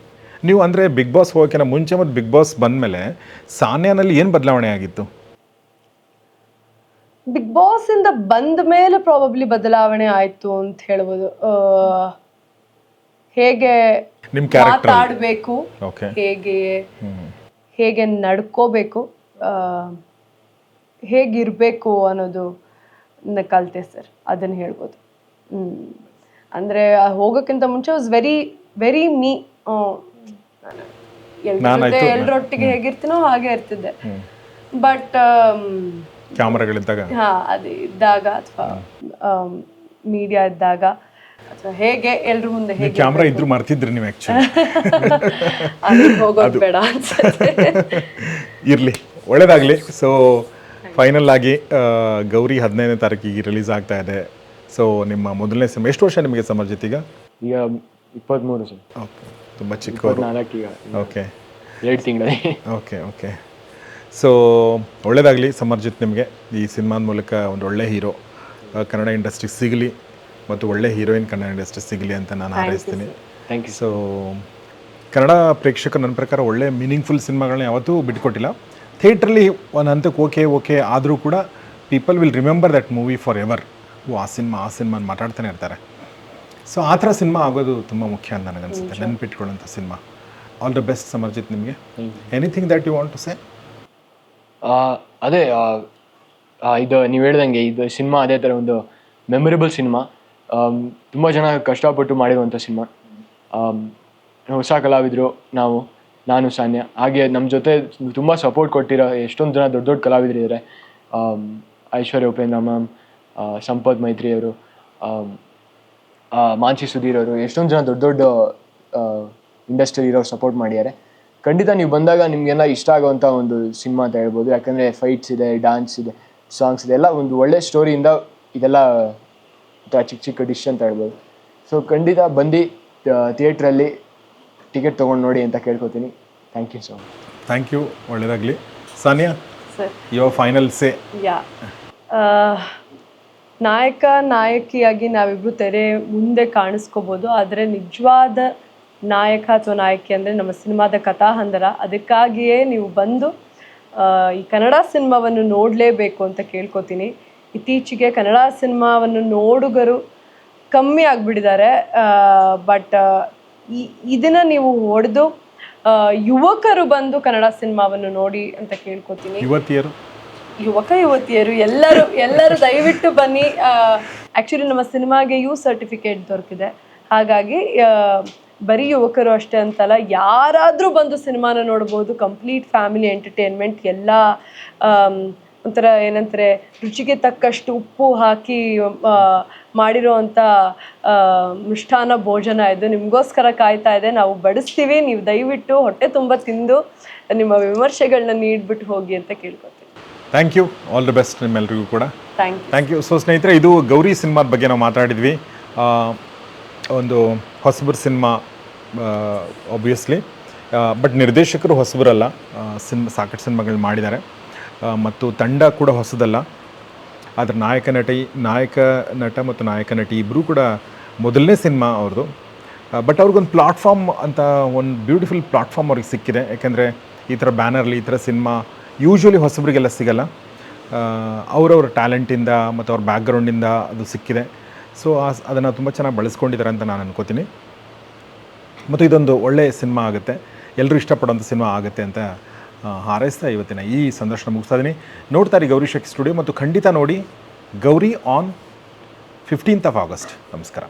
ನೀವು ಅಂದರೆ ಬಿಗ್ ಬಾಸ್ ಹೋಗೋಕ್ಕಿಂತ ಮುಂಚೆ ಮತ್ತು ಬಿಗ್ ಬಾಸ್ ಬಂದಮೇಲೆ ಸಾನ್ಯಾನಲ್ಲಿ ಏನು ಬದಲಾವಣೆ ಆಗಿತ್ತು? ಬಿಗ್ ಬಾಸ್ ಇಂದ ಬಂದ ಮೇಲೆ ಪ್ರಾಬಬ್ಲಿ ಬದಲಾವಣೆ ಆಯಿತು ಅಂತ ಹೇಳ್ಬೋದು. ಹೇಗೆ ಮಾತಾಡಬೇಕು ಹೇಗೆ ಹೇಗೆ ನಡ್ಕೋಬೇಕು ಹೇಗಿರಬೇಕು ಅನ್ನೋದು ಕಲಿತೆ ಸರ್ ಅದನ್ನು ಹೇಳ್ಬೋದು. ಅಂದ್ರೆ ಹೋಗೋಕ್ಕಿಂತ ಮುಂಚೆ ವಾಸ್ ವೆರಿ ವೆರಿ ಮೀ ಎಲ್ಲರೊಟ್ಟಿಗೆ ಎಲ್ರೊಟ್ಟಿಗೆ ಹೇಗಿರ್ತೀನೋ ಹಾಗೆ ಇರ್ತಿದ್ದೆ. ಬಟ್ ಕ್ಯಾಮ್ರಾಗಳಿದ್ದಾಗ ಹಾ ಅದು ಇದ್ದಾಗ ಅಥವಾ ಮೀಡಿಯಾ ಇದ್ದಾಗ ಹೇಗೆ ಎಲ್ರ ಮುಂದೆ ಹೇಗೆ ಕ್ಯಾಮ್ರಾ ಇದ್ರು ಮರ್ತಿದ್ರಿ ನೀವು ಆಕ್ಚುಲಿ ಹೋಗೋದು ಬೇಡ ಇರಲಿ ಒಳ್ಳೇದಾಗಲಿ. ಸೊ ಫೈನಲ್ ಆಗಿ ಗೌರಿ ಹದಿನೈದನೇ ತಾರೀಕಿಗೆ ರಿಲೀಸ್ ಆಗ್ತಾ ಇದೆ. ಸೊ ನಿಮ್ಮ ಮೊದಲನೇ ಸಿನಿಮಾ ಎಷ್ಟು ವರ್ಷ ನಿಮಗೆ ಸಮರ್ಜಿತ್ ಈಗ? ಈಗ ಇಪ್ಪತ್ತ್ಮೂರು ಸರ್. ಓಕೆ ತುಂಬ ಚಿಕ್ಕವರು. ಓಕೆ ಎರಡು ತಿಂಗಳಲ್ಲಿ. ಓಕೆ ಓಕೆ ಸೊ ಒಳ್ಳೇದಾಗಲಿ ಸಮರ್ಜಿತ್ ನಿಮಗೆ. ಈ ಸಿನಿಮಾದ ಮೂಲಕ ಒಂದು ಒಳ್ಳೆ ಹೀರೋ ಕನ್ನಡ ಇಂಡಸ್ಟ್ರಿಗೆ ಸಿಗಲಿ. ಮತ್ತು ಒಳ್ಳೆ ಹೀರೋಯಿನ್ ಕನ್ನಡ ಇಂಡಸ್ಟ್ರಿ ಸಿಗಲಿ ಅಂತ ನಾನು ಹಾರೈಸ್ತೀನಿ. ಥ್ಯಾಂಕ್ ಯು ಸೊ ಕನ್ನಡ ಪ್ರೇಕ್ಷಕರು ನನ್ನ ಪ್ರಕಾರ ಒಳ್ಳೆ ಮೀನಿಂಗ್ಫುಲ್ ಸಿನಿಮಾಗಳನ್ನ ಯಾವತ್ತೂ ಬಿಟ್ಕೊಟ್ಟಿಲ್ಲ. ಥಿಯೇಟ್ರಲ್ಲಿ ಒಂದು ಹಂತಕ್ಕೆ ಓಕೆ ಓಕೆ ಆದರೂ ಕೂಡ people will remember that movie forever oh ಆ ಸಿನಿಮಾ ಆ ಸಿನಿಮಾ ಮಾತಾಡ್ತಾನೆ ಇರ್ತಾರೆ. ಸೊ ಆ ಥರ ಸಿನಿಮಾ ಆಗೋದು ತುಂಬ ಮುಖ್ಯ ಅಂತ ನನಗನ್ಸುತ್ತೆ ನೆನ್ಪಿಟ್ಕೊಳ್ಳೋಂಥ cinema. All the best Samarjit ನಿಮಗೆ. Anything that you want to say ah, ಅದೇ ಇದು ನೀವು ಹೇಳ್ದಂಗೆ ಇದು ಸಿನಿಮಾ ಅದೇ ಥರ ಒಂದು ಮೆಮೊರೇಬಲ್ ಸಿನಿಮಾ. ತುಂಬ ಜನ ಕಷ್ಟಪಟ್ಟು ಮಾಡಿರುವಂಥ ಸಿನಿಮಾ. ಹೊಸ ಕಲಾವಿದರು ನಾವು, ನಾನು, ಸಾನ್ಯ. ಹಾಗೆ ನಮ್ಮ ಜೊತೆ ತುಂಬ ಸಪೋರ್ಟ್ ಕೊಟ್ಟಿರೋ ಎಷ್ಟೊಂದು ಜನ ದೊಡ್ಡ ದೊಡ್ಡ ಕಲಾವಿದರಿದ್ದಾರೆ ಐಶ್ವರ್ಯ ಉಪೇಂದ್ರ ಮ್ಯಾಮ್ ಸಂಪತ್ ಮೈತ್ರಿ ಅವರು ಮಾನ್ಸಿ ಸುಧೀರ್ ಅವರು, ಎಷ್ಟೊಂದು ಜನ ದೊಡ್ಡ ದೊಡ್ಡ ಇಂಡಸ್ಟ್ರಿ ಇರೋರು ಸಪೋರ್ಟ್ ಮಾಡಿದ್ದಾರೆ. ಖಂಡಿತ ನೀವು ಬಂದಾಗ ನಿಮಗೆಲ್ಲ ಇಷ್ಟ ಆಗುವಂಥ ಒಂದು ಸಿನಿಮಾ ಅಂತ ಹೇಳ್ಬೋದು. ಯಾಕಂದರೆ ಫೈಟ್ಸ್ ಇದೆ ಡಾನ್ಸ್ ಇದೆ ಸಾಂಗ್ಸ್ ಇದೆ, ಎಲ್ಲ ಒಂದು ಒಳ್ಳೆ ಸ್ಟೋರಿಯಿಂದ ಇದೆಲ್ಲ ಒಂಥರ ಚಿಕ್ಕ ಚಿಕ್ಕ ಡಿಶ್ ಅಂತ ಹೇಳ್ಬೋದು ಸೊ ಖಂಡಿತ ಬಂದು ಥಿಯೇಟ್ರಲ್ಲಿ ಟಿಕೆಟ್ ತೊಗೊಂಡು ನೋಡಿ ಅಂತ ಕೇಳ್ಕೊತೀನಿ. Thank you so much thank you ಒಳ್ಳೇದಾಗಲಿ. Saniya sir. Your final say yeah. Ah, ನಾಯಕ ನಾಯಕಿಯಾಗಿ ನಾವಿಬ್ರು ತೆರೆ ಮುಂದೆ ಕಾಣಿಸ್ಕೋಬೋದು. ಆದರೆ ನಿಜವಾದ ನಾಯಕ ಅಥವಾ ನಾಯಕಿ ಅಂದರೆ ನಮ್ಮ ಸಿನಿಮಾದ ಕಥಾಹಂದರ. ಅದಕ್ಕಾಗಿಯೇ ನೀವು ಬಂದು ಈ ಕನ್ನಡ ಸಿನಿಮಾವನ್ನು ನೋಡಲೇಬೇಕು ಅಂತ ಕೇಳ್ಕೊತೀನಿ. ಇತ್ತೀಚೆಗೆ ಕನ್ನಡ ಸಿನಿಮಾವನ್ನು ನೋಡುಗರು ಕಮ್ಮಿ ಆಗಿಬಿಟ್ಟಿದ್ದಾರೆ. ಬಟ್ ಈ ಇದನ್ನ ನೀವು ಹೊಡೆದು ಯುವಕರು ಬಂದು ಕನ್ನಡ ಸಿನಿಮಾವನ್ನು ನೋಡಿ ಅಂತ ಕೇಳ್ಕೊತೀನಿ. ಯುವತಿಯರು? ಯುವಕ ಯುವತಿಯರು ಎಲ್ಲರೂ ಎಲ್ಲರೂ ದಯವಿಟ್ಟು ಬನ್ನಿ. ಆ್ಯಕ್ಚುಲಿ ನಮ್ಮ ಸಿನಿಮಾಗೆ ಯು ಸರ್ಟಿಫಿಕೇಟ್ ದೊರಕಿದೆ. ಹಾಗಾಗಿ ಬರೀ ಯುವಕರು ಅಷ್ಟೇ ಅಂತಲ್ಲ ಯಾರಾದರೂ ಬಂದು ಸಿನಿಮಾನ ನೋಡ್ಬೋದು. ಕಂಪ್ಲೀಟ್ ಫ್ಯಾಮಿಲಿ ಎಂಟರ್ಟೈನ್ಮೆಂಟ್ ಎಲ್ಲ ಒಂಥರ ಏನಂತಾರೆ ರುಚಿಗೆ ತಕ್ಕಷ್ಟು ಉಪ್ಪು ಹಾಕಿ ಮಾಡಿರುವಂಥ ಆ, ಭೋಜನ ಇದು ನಿಮಗೋಸ್ಕರ ಕಾಯ್ತಾ ಇದೆ. ನಾವು ಬಡಿಸ್ತೀವಿ ನೀವು ದಯವಿಟ್ಟು ಹೊಟ್ಟೆ ತುಂಬ ತಿಂದು ನಿಮ್ಮ ವಿಮರ್ಶೆಗಳನ್ನ ನೀಡ್ಬಿಟ್ಟು ಹೋಗಿ ಅಂತ ಕೇಳ್ಕೊತೀವಿ thank you all the best ನಿಮ್ಮೆಲ್ಲರಿಗೂ ಕೂಡ. Thank you thank you so ಸ್ನೇಹಿತರೆ ಇದು ಗೌರಿ ಸಿನಿಮಾದ ಬಗ್ಗೆ ನಾವು ಮಾತಾಡಿದ್ವಿ. ಒಂದು ಹೊಸಬರು ಸಿನಿಮಾ ಒಬ್ವಿಯಸ್ಲಿ ಬಟ್ ನಿರ್ದೇಶಕರು ಹೊಸಬರಲ್ಲ. ಸಿನ್ ಸಾಕಷ್ಟು ಸಿನಿಮಾಗಳು ಮಾಡಿದ್ದಾರೆ. ಮತ್ತು ತಂಡ ಕೂಡ ಹೊಸದಲ್ಲ. ಅದರ ನಾಯಕ ನಟಿ, ನಾಯಕ ನಟ ಮತ್ತು ನಾಯಕ ನಟಿ ಇಬ್ಬರೂ ಕೂಡ ಮೊದಲನೇ ಸಿನಿಮಾ ಅವ್ರದ್ದು ಬಟ್ ಅವ್ರಿಗೊಂದು ಪ್ಲಾಟ್ಫಾರ್ಮ್ ಅಂತ ಒಂದು ಬ್ಯೂಟಿಫುಲ್ ಪ್ಲಾಟ್ಫಾರ್ಮ್ ಅವ್ರಿಗೆ ಸಿಕ್ಕಿದೆ. ಯಾಕೆಂದರೆ ಈ ಥರ ಬ್ಯಾನರ್ಲಿ, ಈ ಥರ ಸಿನಿಮಾ ಯೂಶ್ವಲಿ ಹೊಸಬರಿಗೆಲ್ಲ ಸಿಗಲ್ಲ. ಅವರವ್ರ ಟ್ಯಾಲೆಂಟಿಂದ ಮತ್ತು ಅವ್ರ ಬ್ಯಾಕ್ಗ್ರೌಂಡಿಂದ ಅದು ಸಿಕ್ಕಿದೆ. ಸೊ ಅದನ್ನು ತುಂಬ ಚೆನ್ನಾಗಿ ಬಳಸ್ಕೊಂಡಿದ್ದಾರೆ ಅಂತ ನಾನು ಅನ್ಕೋತೀನಿ. ಮತ್ತು ಇದೊಂದು ಒಳ್ಳೆಯ ಸಿನಿಮಾ ಆಗುತ್ತೆ. ಎಲ್ಲರೂ ಇಷ್ಟಪಡೋಂಥ ಸಿನಿಮಾ ಆಗುತ್ತೆ ಅಂತ ಹಾರೈಸ್ತಾ ಇವತ್ತಿನ ಈ ಸಂದರ್ಶನ ಮುಗಿಸ್ತಾ ಇದ್ದೀನಿ ನೋಡ್ತಾರೆ ಗೌರಿ ಶೆಟ್ಟಿ ಸ್ಟುಡಿಯೋ ಮತ್ತು ಖಂಡಿತ ನೋಡಿ Gauri on fifteenth of August ನಮಸ್ಕಾರ.